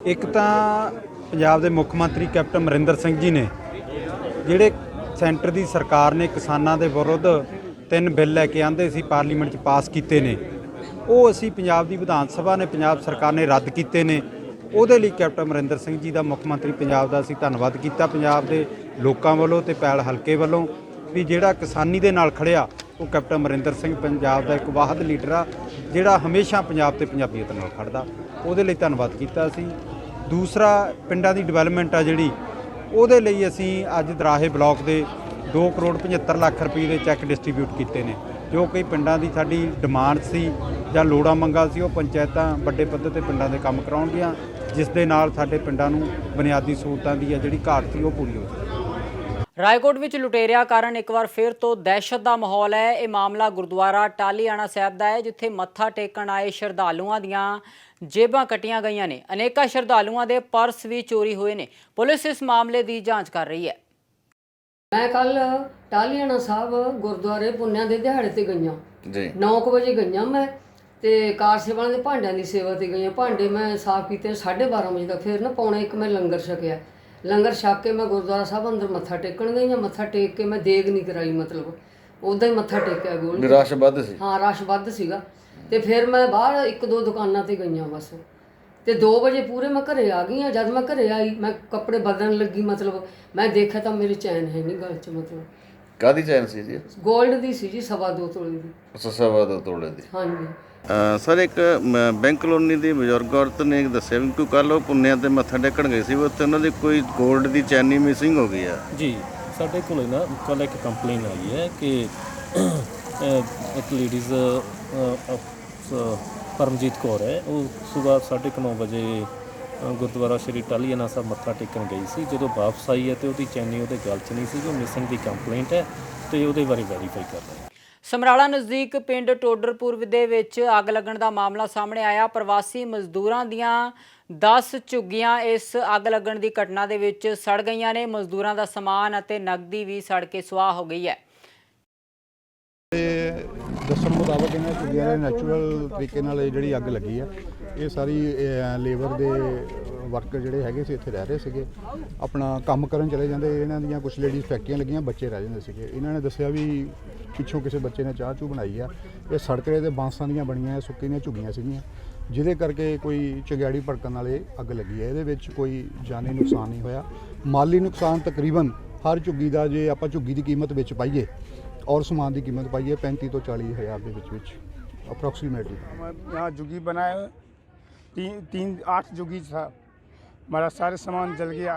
ਇੱਕ ਤਾਂ ਪੰਜਾਬ ਦੇ ਮੁੱਖ ਮੰਤਰੀ ਕੈਪਟਨ ਅਮਰਿੰਦਰ ਸਿੰਘ ਜੀ ਨੇ, ਜਿਹੜੇ ਸੈਂਟਰ ਦੀ ਸਰਕਾਰ ਨੇ ਕਿਸਾਨਾਂ ਦੇ ਵਿਰੁੱਧ ਤਿੰਨ ਬਿੱਲ ਲੈ ਕੇ ਆਂਦੇ ਸੀ, ਪਾਰਲੀਮੈਂਟ 'ਚ ਪਾਸ ਕੀਤੇ ਨੇ। ਉਹ ਅਸੀਂ ਪੰਜਾਬ ਦੀ ਵਿਧਾਨ ਸਭਾ ਨੇ, ਪੰਜਾਬ ਸਰਕਾਰ ਨੇ ਰੱਦ ਕੀਤੇ ਨੇ। ਉਹਦੇ ਲਈ ਕੈਪਟਨ ਅਮਰਿੰਦਰ ਸਿੰਘ ਜੀ ਦਾ ਮੁੱਖ ਮੰਤਰੀ ਪੰਜਾਬ ਦਾ ਅਸੀਂ ਧੰਨਵਾਦ ਕੀਤਾ। ਪੰਜਾਬ ਦੇ ਲੋਕਾਂ ਵੱਲੋਂ ਤੇ ਪੈਲ ਹਲਕੇ ਵੱਲੋਂ ਵੀ ਜਿਹੜਾ ਕਿਸਾਨੀ ਦੇ ਨਾਲ ਖੜਿਆ, ਉਹ ਕੈਪਟਨ ਅਮਰਿੰਦਰ ਸਿੰਘ ਪੰਜਾਬ ਦਾ ਇੱਕ ਵਾਹਦ ਲੀਡਰ ਆ, ਜਿਹੜਾ ਹਮੇਸ਼ਾ ਪੰਜਾਬ ਤੇ ਪੰਜਾਬੀਅਤ ਨਾਲ ਖੜਦਾ। ਉਹਦੇ ਲਈ ਧੰਨਵਾਦ ਕੀਤਾ ਅਸੀਂ। ਦੂਸਰਾ ਪਿੰਡਾਂ ਦੀ ਡਿਵੈਲਪਮੈਂਟ ਆ ਜਿਹੜੀ, ਉਹਦੇ ਲਈ ਅਸੀਂ ਅੱਜ ਦਰਾਹੇ ਬਲਾਕ ਦੇ 2 ਕਰੋੜ 75 ਲੱਖ ਰੁਪਏ ਦੇ ਚੈੱਕ ਡਿਸਟ੍ਰੀਬਿਊਟ ਕੀਤੇ ਨੇ। ਜੋ ਕਈ ਪਿੰਡਾਂ ਦੀ ਸਾਡੀ ਡਿਮਾਂਡ ਸੀ ਜਾਂ ਲੋੜਾਂ ਮੰਗਾਂ ਸੀ, ਉਹ ਪੰਚਾਇਤਾਂ ਵੱਡੇ ਪੱਧਰ ਤੇ ਪਿੰਡਾਂ ਦੇ ਕੰਮ ਕਰਾਉਣਗੀਆਂ, ਜਿਸ ਦੇ ਨਾਲ ਸਾਡੇ ਪਿੰਡਾਂ ਨੂੰ ਬੁਨਿਆਦੀ ਸਹੂਲਤਾਂ ਦੀ ਆ ਜਿਹੜੀ ਘਾਟ ਸੀ, ਉਹ ਪੂਰੀ ਹੋ ਸਕੇ
ਰਾਏਕੋਟ ਵਿੱਚ ਲੁਟੇਰਿਆਂ ਕਾਰਨ ਇੱਕ ਵਾਰ ਫਿਰ ਤੋਂ ਦਹਿਸ਼ਤ ਦਾ ਮਾਹੌਲ ਹੈ। ਇਹ ਮਾਮਲਾ ਗੁਰਦੁਆਰਾ ਟਾਲੀਆਣਾ ਸਾਹਿਬ ਦਾ ਹੈ, ਜਿੱਥੇ ਮੱਥਾ ਟੇਕਣ ਆਏ ਸ਼ਰਧਾਲੂਆਂ ਦੀਆਂ ਜੇਬਾਂ ਕੱਟੀਆਂ ਗਈਆਂ ਨੇ। ਅਨੇਕਾਂ ਸ਼ਰਧਾਲੂਆਂ ਦੇ ਪਰਸ ਵੀ ਚੋਰੀ ਹੋਏ ਨੇ। ਪੁਲਿਸ ਇਸ ਮਾਮਲੇ ਦੀ ਜਾਂਚ ਕਰ ਰਹੀ ਹੈ।
ਮੈਂ ਕੱਲ ਟਾਲੀਆਣਾ ਸਾਹਿਬ ਗੁਰਦੁਆਰੇ ਪੁੰਨਿਆਂ ਦੇ ਦਿਹਾੜੇ ਤੇ ਗਈਆਂ।
ਜੀ।
9 ਵਜੇ ਗਈਆਂ ਮੈਂ ਤੇ ਕਾਰ ਸੇਵਾ ਦੇ ਭਾਂਡਿਆਂ ਦੀ ਸੇਵਾ ਤੇ ਗਈਆਂ। ਭਾਂਡੇ ਮੈਂ ਸਾਫ਼ ਕੀਤੇ 12:30 ਵਜੇ ਤੱਕ। ਫਿਰ ਨਾ ਪੌਣੇ ਇੱਕ ਮੈਂ ਲੰਗਰ ਛਕਿਆ। ਲੰਗਰ ਛਕ ਕੇ ਮੈਂ ਗੁਰਦੁਆਰਾ ਸਾਹਿਬ ਅੰਦਰ ਮੱਥਾ ਟੇਕਣ ਗਈ ਹਾਂ ਮੱਥਾ ਟੇਕ ਕੇ ਮੈਂ ਦੇਗ ਨਹੀਂ ਕਰਾਈ ਮਤਲਬ। ਉਦਾਂ ਹੀ ਮੱਥਾ ਟੇਕਿਆ ਗੋਲ
ਰਸ਼ ਵੱਧ ਸੀ।
ਹਾਂ ਰਸ਼ ਵੱਧ ਸੀਗਾ। ਤੇ ਫਿਰ ਮੈਂ ਬਾਹਰ ਇੱਕ ਦੋ ਦੁਕਾਨਾਂ ਤੇ ਗਈਆਂ ਬਸ। ਤੇ 2 ਵਜੇ ਪੂਰੇ ਮੈਂ ਘਰੇ ਆ ਗਈ ਹਾਂ ਜਦ ਮੈਂ ਘਰੇ ਆਈ ਮੈਂ ਕੱਪੜੇ ਬਦਲਣ ਲੱਗੀ ਮਤਲਬ ਮੈਂ ਦੇਖਿਆ ਤਾਂ ਮੇਰੀ ਚੈਨ ਹੈ ਨਹੀਂ ਗਲ 'ਚ ਮਤਲਬ।
ਕਾਦੀ ਚੈਨ ਸੀ ਜੀ?
골ਡ ਦੀ ਸੀ ਜੀ ਸਵਾ ਦੋ ਤੋਲੇ ਦੀ।
ਸਸਵਾ ਦਾ ਤੋਲੇ ਦੀ।
ਹਾਂਜੀ।
ਅ, ਸਰ ਇੱਕ ਮ, ਬੈਂਕ ਕਲੋਨੀ ਦੀ ਬਜ਼ੁਰਗ ਔਰਤ ਨੇ ਦੱਸਿਆ ਵੀ ਕੋਈ ਕੱਲ ਉਹ ਪੁੰਨਿਆਂ ਤੇ ਮੱਥਾ ਟੇਕਣ ਗਏ ਸੀ ਉੱਥੇ ਉਹਨਾਂ ਦੀ ਕੋਈ 골ਡ ਦੀ ਚੈਨੀ ਮਿਸਿੰਗ ਹੋ ਗਈ ਆ।
ਜੀ ਸਾਡੇ ਕੋਲ ਨਾ ਕੱਲ ਇੱਕ ਕੰਪਲੇਨ ਆਈ ਹੈ ਕਿ ਅਹ, ਇੱਕ ਲੇਡੀਜ਼ ਪਰਮਜੀਤ ਕੌਰ ਹੈ। ਉਹ ਸਵੇਰ 9:30 ਵਜੇ ਗੁਰਦੁਆਰਾ ਸ਼੍ਰੀ ਟਾਲੀਆਨਾ ਸਾਹਿਬ ਮੱਥਾ ਟੇਕਣ ਗਈ ਸੀ। ਜਦੋਂ ਵਾਪਸ ਆਈ ਹੈ ਤੇ ਉਹਦੀ ਚੈਨੀ ਉਹਦੇ ਗਲ 'ਚ ਨਹੀਂ ਸੀ ਜੋ ਮਿਸਿੰਗ ਦੀ ਕੰਪਲੇਂਟ ਹੈ ਤੇ ਉਹਦੇ ਬਾਰੇ ਵੈਰੀਫਾਈ ਕਰ ਰਹੇ ਹਾਂ।
ਸਮਰਾਲਾ ਨਜ਼ਦੀਕ ਪਿੰਡ ਟੋਡਰਪੁਰ ਦੇ ਵਿੱਚ ਅੱਗ ਲੱਗਣ ਦਾ ਮਾਮਲਾ ਸਾਹਮਣੇ ਆਇਆ। ਪ੍ਰਵਾਸੀ ਮਜ਼ਦੂਰਾਂ ਦੀਆਂ 10 ਝੁੱਗੀਆਂ ਇਸ ਅੱਗ ਲੱਗਣ ਦੀ ਘਟਨਾ ਦੇ ਵਿੱਚ ਸੜ ਗਈਆਂ ਨੇ। ਮਜ਼ਦੂਰਾਂ ਦਾ ਸਮਾਨ ਅਤੇ ਨਕਦੀ ਵੀ ਸੜ ਕੇ ਸੁਆਹ ਹੋ ਗਈ ਹੈ।
ਦੱਸਣ ਮੁਤਾਬਕ ਇਹਨਾਂ ਝੁੱਗੀਆਂ ਦੇ ਨੈਚੁਰਲ ਤਰੀਕੇ ਨਾਲ ਇਹ ਜਿਹੜੀ ਅੱਗ ਲੱਗੀ ਆ, ਇਹ ਸਾਰੀ ਲੇਬਰ ਦੇ ਵਰਕਰ ਜਿਹੜੇ ਹੈਗੇ ਸੀ ਇੱਥੇ ਰਹਿ ਰਹੇ ਸੀਗੇ। ਆਪਣਾ ਕੰਮ ਕਰਨ ਚਲੇ ਜਾਂਦੇ, ਇਹਨਾਂ ਦੀਆਂ ਕੁਝ ਲੇਡੀਜ਼ ਫੈਕਟਰੀਆਂ ਲੱਗੀਆਂ, ਬੱਚੇ ਰਹਿ ਜਾਂਦੇ ਸੀਗੇ। ਇਹਨਾਂ ਨੇ ਦੱਸਿਆ ਵੀ ਪਿੱਛੋਂ ਕਿਸੇ ਬੱਚੇ ਨੇ ਚਾਹ ਚੂ ਬਣਾਈ ਆ। ਇਹ ਸੜਕੜੇ ਤੇ ਬਾਂਸਾਂ ਦੀਆਂ ਬਣੀਆਂ ਸੁੱਕੀ ਦੀਆਂ ਝੁੱਗੀਆਂ ਸੀਗੀਆਂ। ਜਿਹਦੇ ਕਰਕੇ ਕੋਈ ਚੰਗਿਆੜੀ ਭੜਕਣ ਨਾਲ ਇਹ ਅੱਗ ਲੱਗੀ ਹੈ ਇਹਦੇ ਵਿੱਚ ਕੋਈ ਜਾਨੀ ਨੁਕਸਾਨ ਨਹੀਂ ਹੋਇਆ। ਮਾਲੀ ਨੁਕਸਾਨ ਤਕਰੀਬਨ ਹਰ ਝੁੱਗੀ ਦਾ ਜੇ ਆਪਾਂ ਝੁੱਗੀ ਦੀ ਕੀਮਤ ਵਿੱਚ ਪਾਈਏ और समान की कीमत पाई है पैंती तो चालीस हज़ार के विच अप्रॉक्सीमेटली
यहाँ जुगी बनाए तीन तीन आठ जुगी था। हमारा सारे सामान जल गया।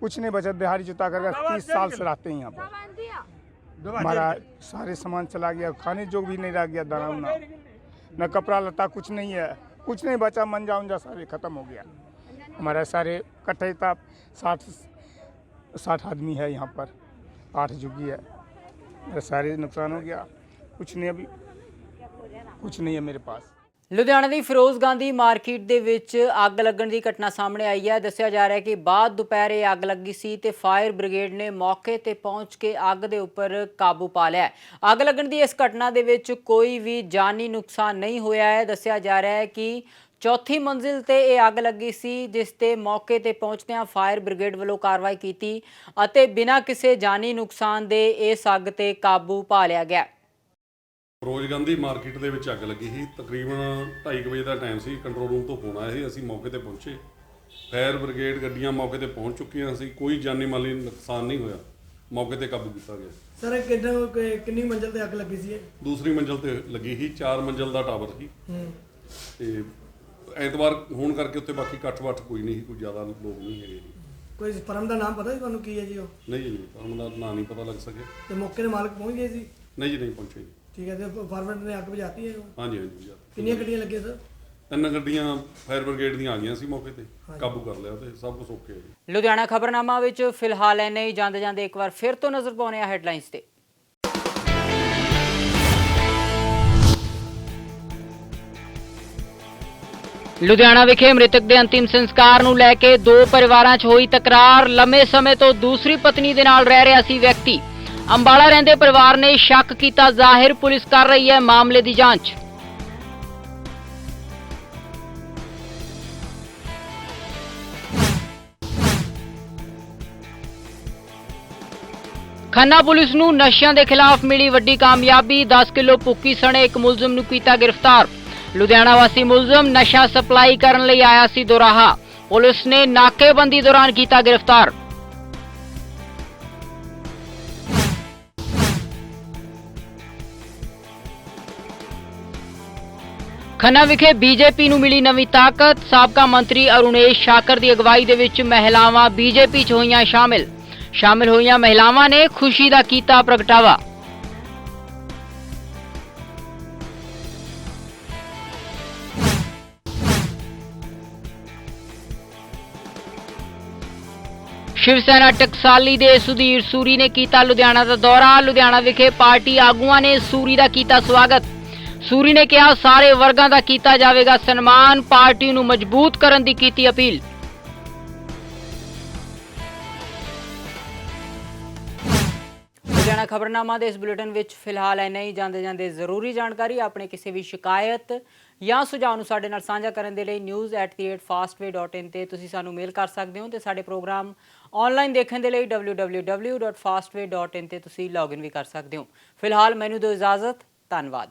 कुछ नहीं बचा बिहारी जुता करके तीस साल से रहते हैं यहाँ पर। हमारा सारे सामान चला गया। खाने जो भी नहीं रह गया दाना उना। न कपड़ा लता कुछ नहीं है। कुछ नहीं बचा मंजा उंजा सारे ख़त्म हो गया। हमारा सारे इकट्ठे था साठ साठ आदमी है यहाँ पर। आठ जुगी है। सारे नुकसान हो गया कुछ नहीं अभी कुछ नहीं है मेरे पास
ਲੁਧਿਆਣਾ ਦੀ ਫਿਰੋਜ਼ ਗਾਂਧੀ ਮਾਰਕੀਟ ਦੇ ਵਿੱਚ ਅੱਗ ਲੱਗਣ ਦੀ ਘਟਨਾ ਸਾਹਮਣੇ ਆਈ ਹੈ ਦੱਸਿਆ ਜਾ ਰਿਹਾ ਹੈ ਕਿ ਬਾਅਦ ਦੁਪਹਿਰੇ ਅੱਗ ਲੱਗੀ ਸੀ ਤੇ ਫਾਇਰ ਬ੍ਰਿਗੇਡ ਨੇ ਮੌਕੇ ਤੇ ਪਹੁੰਚ ਕੇ ਅੱਗ ਦੇ ਉੱਪਰ ਕਾਬੂ ਪਾ ਲਿਆ ਹੈ। ਅੱਗ ਲੱਗਣ ਦੀ ਇਸ ਘਟਨਾ ਦੇ ਵਿੱਚ ਕੋਈ ਵੀ ਜਾਨੀ ਨੁਕਸਾਨ ਨਹੀਂ ਹੋਇਆ ਹੈ ਦੱਸਿਆ ਜਾ ਰਿਹਾ ਹੈ ਕਿ ਚੌਥੀ ਮੰਜ਼ਿਲ ਤੇ ਇਹ ਅੱਗ ਲੱਗੀ ਸੀ ਜਿਸ ਤੇ ਮੌਕੇ ਤੇ ਪਹੁੰਚਦਿਆਂ ਫਾਇਰ ਬ੍ਰਿਗੇਡ ਵੱਲੋਂ ਕਾਰਵਾਈ ਕੀਤੀ ਅਤੇ ਬਿਨਾਂ ਕਿਸੇ ਜਾਨੀ ਨੁਕਸਾਨ ਦੇ ਇਸ ਅੱਗ ਤੇ ਕਾਬੂ ਪਾ ਲਿਆ ਗਿਆ।
ਫਿਰੋਜ਼ ਗਾਂਧੀ ਮਾਰਕੀਟ ਦੇ ਵਿੱਚ ਅੱਗ ਲੱਗੀ ਸੀ। ਤਕਰੀਬਨ 2:30 ਵਜੇ ਦਾ ਟਾਈਮ ਸੀ। ਕੰਟਰੋਲ ਰੂਮ ਤੋਂ ਫੋਨ ਆਇਆ ਸੀ। ਅਸੀਂ ਮੌਕੇ ਤੇ ਪਹੁੰਚੇ। ਫਾਇਰ ਬ੍ਰਿਗੇਡ ਗੱਡੀਆਂ ਮੌਕੇ ਤੇ ਪਹੁੰਚ ਚੁੱਕੀਆਂ ਸੀ। ਕੋਈ ਜਾਨੀ ਮਾਲੀ ਨੁਕਸਾਨ ਨਹੀਂ ਹੋਇਆ। ਮੌਕੇ ਤੇ ਕਾਬੂ ਕੀਤਾ ਗਿਆ।
ਸਰ ਕਿੰਨਾ ਕਿੰਨੀ ਮੰਜ਼ਲ ਤੇ ਅੱਗ ਲੱਗੀ ਸੀ ਇਹ?
ਦੂਸਰੀ ਮੰਜ਼ਲ ਤੇ ਲੱਗੀ ਸੀ। 4 ਮੰਜ਼ਲ ਦਾ ਟਾਵਰ ਸੀ।
ਹੂੰ।
ਤੇ ਐਤਵਾਰ ਹੋਣ ਕਰਕੇ ਉੱਤੇ ਬਾਕੀ ਇਕੱਠ ਵੱਠ ਕੋਈ ਨਹੀਂ ਸੀ ਕੋਈ ਜ਼ਿਆਦਾ ਲੋਕ ਨਹੀਂ ਹੈਗੇ ਜੀ।
ਕੋਈ ਫਰਮ ਦਾ ਨਾਮ ਪਤਾ ਸੀ ਤੁਹਾਨੂੰ ਕੀ ਹੈ ਜੀ ਉਹ?
ਨਹੀਂ ਜੀ ਨਹੀਂ ਫਰਮ ਦਾ ਨਾਂ ਨਹੀਂ ਪਤਾ ਲੱਗ ਸਕਿਆ।
ਤੇ ਮੌਕੇ ਦੇ ਮਾਲਕ ਪਹੁੰਚ ਗਏ ਸੀ
ਨਹੀਂ ਜੀ ਨਹੀਂ ਪਹੁੰਚੇ ਜੀ।
ਠੀਕ ਹੈ ਤੇ ਫਾਰਮੈਂਟ ਨੇ ਅੱਗ ਬੁਝਾਤੀ ਹੈ ਉਹ?
ਹਾਂਜੀ ਹਾਂਜੀ ਜੀ।
ਕਿੰਨੀਆਂ ਗੱਡੀਆਂ ਲੱਗੀਆਂ ਸਰ?
ਤਿੰਨ ਗੱਡੀਆਂ ਫਾਇਰ ਬ੍ਰਿਗੇਡ ਦੀਆਂ ਆ ਗਈਆਂ ਸੀ ਮੌਕੇ ਤੇ ਕਾਬੂ ਕਰ ਲਿਆ ਤੇ ਸਭ ਕੁਝ ਓਕੇ ਹੈ ਜੀ।
ਲੁਧਿਆਣਾ ਖਬਰਨਾਮਾ ਵਿੱਚ ਫਿਲਹਾਲ ਐਨੇ ਹੀ ਜਾਂਦੇ ਜਾਂਦੇ ਇੱਕ ਵਾਰ ਫਿਰ ਤੋਂ ਨਜ਼ਰ ਪਾਉਣੇ ਆ ਹੈਡਲਾਈਨਸ ਤੇ। ਲੁਧਿਆਣਾ ਵਿਖੇ ਮ੍ਰਿਤਕ ਦੇ ਅੰਤਿਮ ਸੰਸਕਾਰ ਨੂੰ ਲੈ ਕੇ ਦੋ ਪਰਿਵਾਰਾਂ 'ਚ ਹੋਈ ਤਕਰਾਰ। ਲੰਮੇ ਸਮੇਂ ਤੋਂ ਦੂਸਰੀ ਪਤਨੀ ਦੇ ਨਾਲ ਰਹਿ ਰਿਹਾ ਸੀ ਵਿਅਕਤੀ। ਅੰਬਾਲਾ ਰਹਿੰਦੇ ਪਰਿਵਾਰ ਨੇ ਸ਼ੱਕ ਕੀਤਾ, ਜ਼ਾਹਿਰ ਪੁਲਿਸ ਕਰ ਰਹੀ ਹੈ ਮਾਮਲੇ ਦੀ ਜਾਂਚ। ਖੰਨਾ ਪੁਲਿਸ ਨੂੰ ਨਸ਼ਿਆਂ ਦੇ ਖਿਲਾਫ ਮਿਲੀ ਵੱਡੀ ਕਾਮਯਾਬੀ। 10 ਕਿਲੋ ਭੁੱਕੀ ਸਣੇ ਇੱਕ ਮੁਲਜ਼ਮ ਨੂੰ ਕੀਤਾ ਗ੍ਰਿਫਤਾਰ। ਲੁਧਿਆਣਾ ਵਾਸੀ ਮੁਲਜ਼ਮ ਨਸ਼ਾ ਸਪਲਾਈ ਕਰਨ ਲਈ ਆਇਆ ਸੀ ਦੋਰਾਹਾ। ਪੁਲਿਸ ਨੇ ਨਾਕੇਬੰਦੀ ਦੌਰਾਨ ਕੀਤਾ ਗ੍ਰਿਫਤਾਰ। ਖੰਨਾ ਵਿਖੇ ਬੀਜੇਪੀ ਨੂੰ ਮਿਲੀ ਨਵੀਂ ਤਾਕਤ। ਸਾਬਕਾ ਮੰਤਰੀ ਅਰੁਣੇਸ਼ ਸ਼ਾਕਰ ਦੀ ਅਗਵਾਈ ਦੇ ਵਿੱਚ ਮਹਿਲਾਵਾਂ ਬੀਜੇਪੀ 'ਚ ਹੋਈਆਂ ਸ਼ਾਮਿਲ। ਸ਼ਾਮਿਲ ਹੋਈਆਂ ਮਹਿਲਾਵਾਂ ਨੇ ਖੁਸ਼ੀ ਦਾ ਕੀਤਾ ਪ੍ਰਗਟਾਵਾ। ਸ਼ਿਵ ਸੈਨਾ ਟਕਸਾਲੀ ਦੇ ਸੁਧੀਰ ਸੂਰੀ ਨੇ ਕੀਤਾ ਲੁਧਿਆਣਾ ਦਾ ਦੌਰਾ। ਲੁਧਿਆਣਾ ਵਿਖੇ ਪਾਰਟੀ ਆਗੂਆਂ ਨੇ ਸੂਰੀ ਦਾ ਕੀਤਾ ਸਵਾਗਤ। ਸੂਰੀ ਨੇ ਕਿਹਾ, ਸਾਰੇ ਵਰਗਾਂ ਦਾ ਕੀਤਾ ਜਾਵੇਗਾ ਸਨਮਾਨ। ਪਾਰਟੀ ਨੂੰ ਮਜ਼ਬੂਤ ਕਰਨ ਦੀ ਕੀਤੀ ਅਪੀਲ। ਲੁਧਿਆਣਾ ਖਬਰਨਾਮਾ ਦੇ ਇਸ ਬੁਲੇਟਿਨ ਵਿੱਚ ਫਿਲਹਾਲ ਐਨਾ ਹੀ। ਜਾਂਦੇ ਜਾਂਦੇ ਜ਼ਰੂਰੀ ਜਾਣਕਾਰੀ, ਆਪਣੇ ਕਿਸੇ ਵੀ ਸ਼ਿਕਾਇਤ ਜਾਂ ਸੁਝਾਅ ਨੂੰ ਸਾਡੇ ਨਾਲ ਸਾਂਝਾ ਕਰਨ ਦੇ ਲਈ news@fastway.in ਤੇ ਤੁਸੀਂ ਸਾਨੂੰ ਮੇਲ ਕਰ ਸਕਦੇ ਹੋ ਤੇ ਸਾਡੇ ਪ੍ਰੋਗਰਾਮ ਆਨਲਾਈਨ ਦੇਖਣ ਦੇ ਲਈ www.fastway.in ਤੇ ਤੁਸੀਂ ਲੌਗਇਨ ਵੀ ਕਰ ਸਕਦੇ ਹੋ। ਫਿਲਹਾਲ ਮੈਨੂੰ ਦਿਓ ਇਜਾਜ਼ਤ। ਧੰਨਵਾਦ।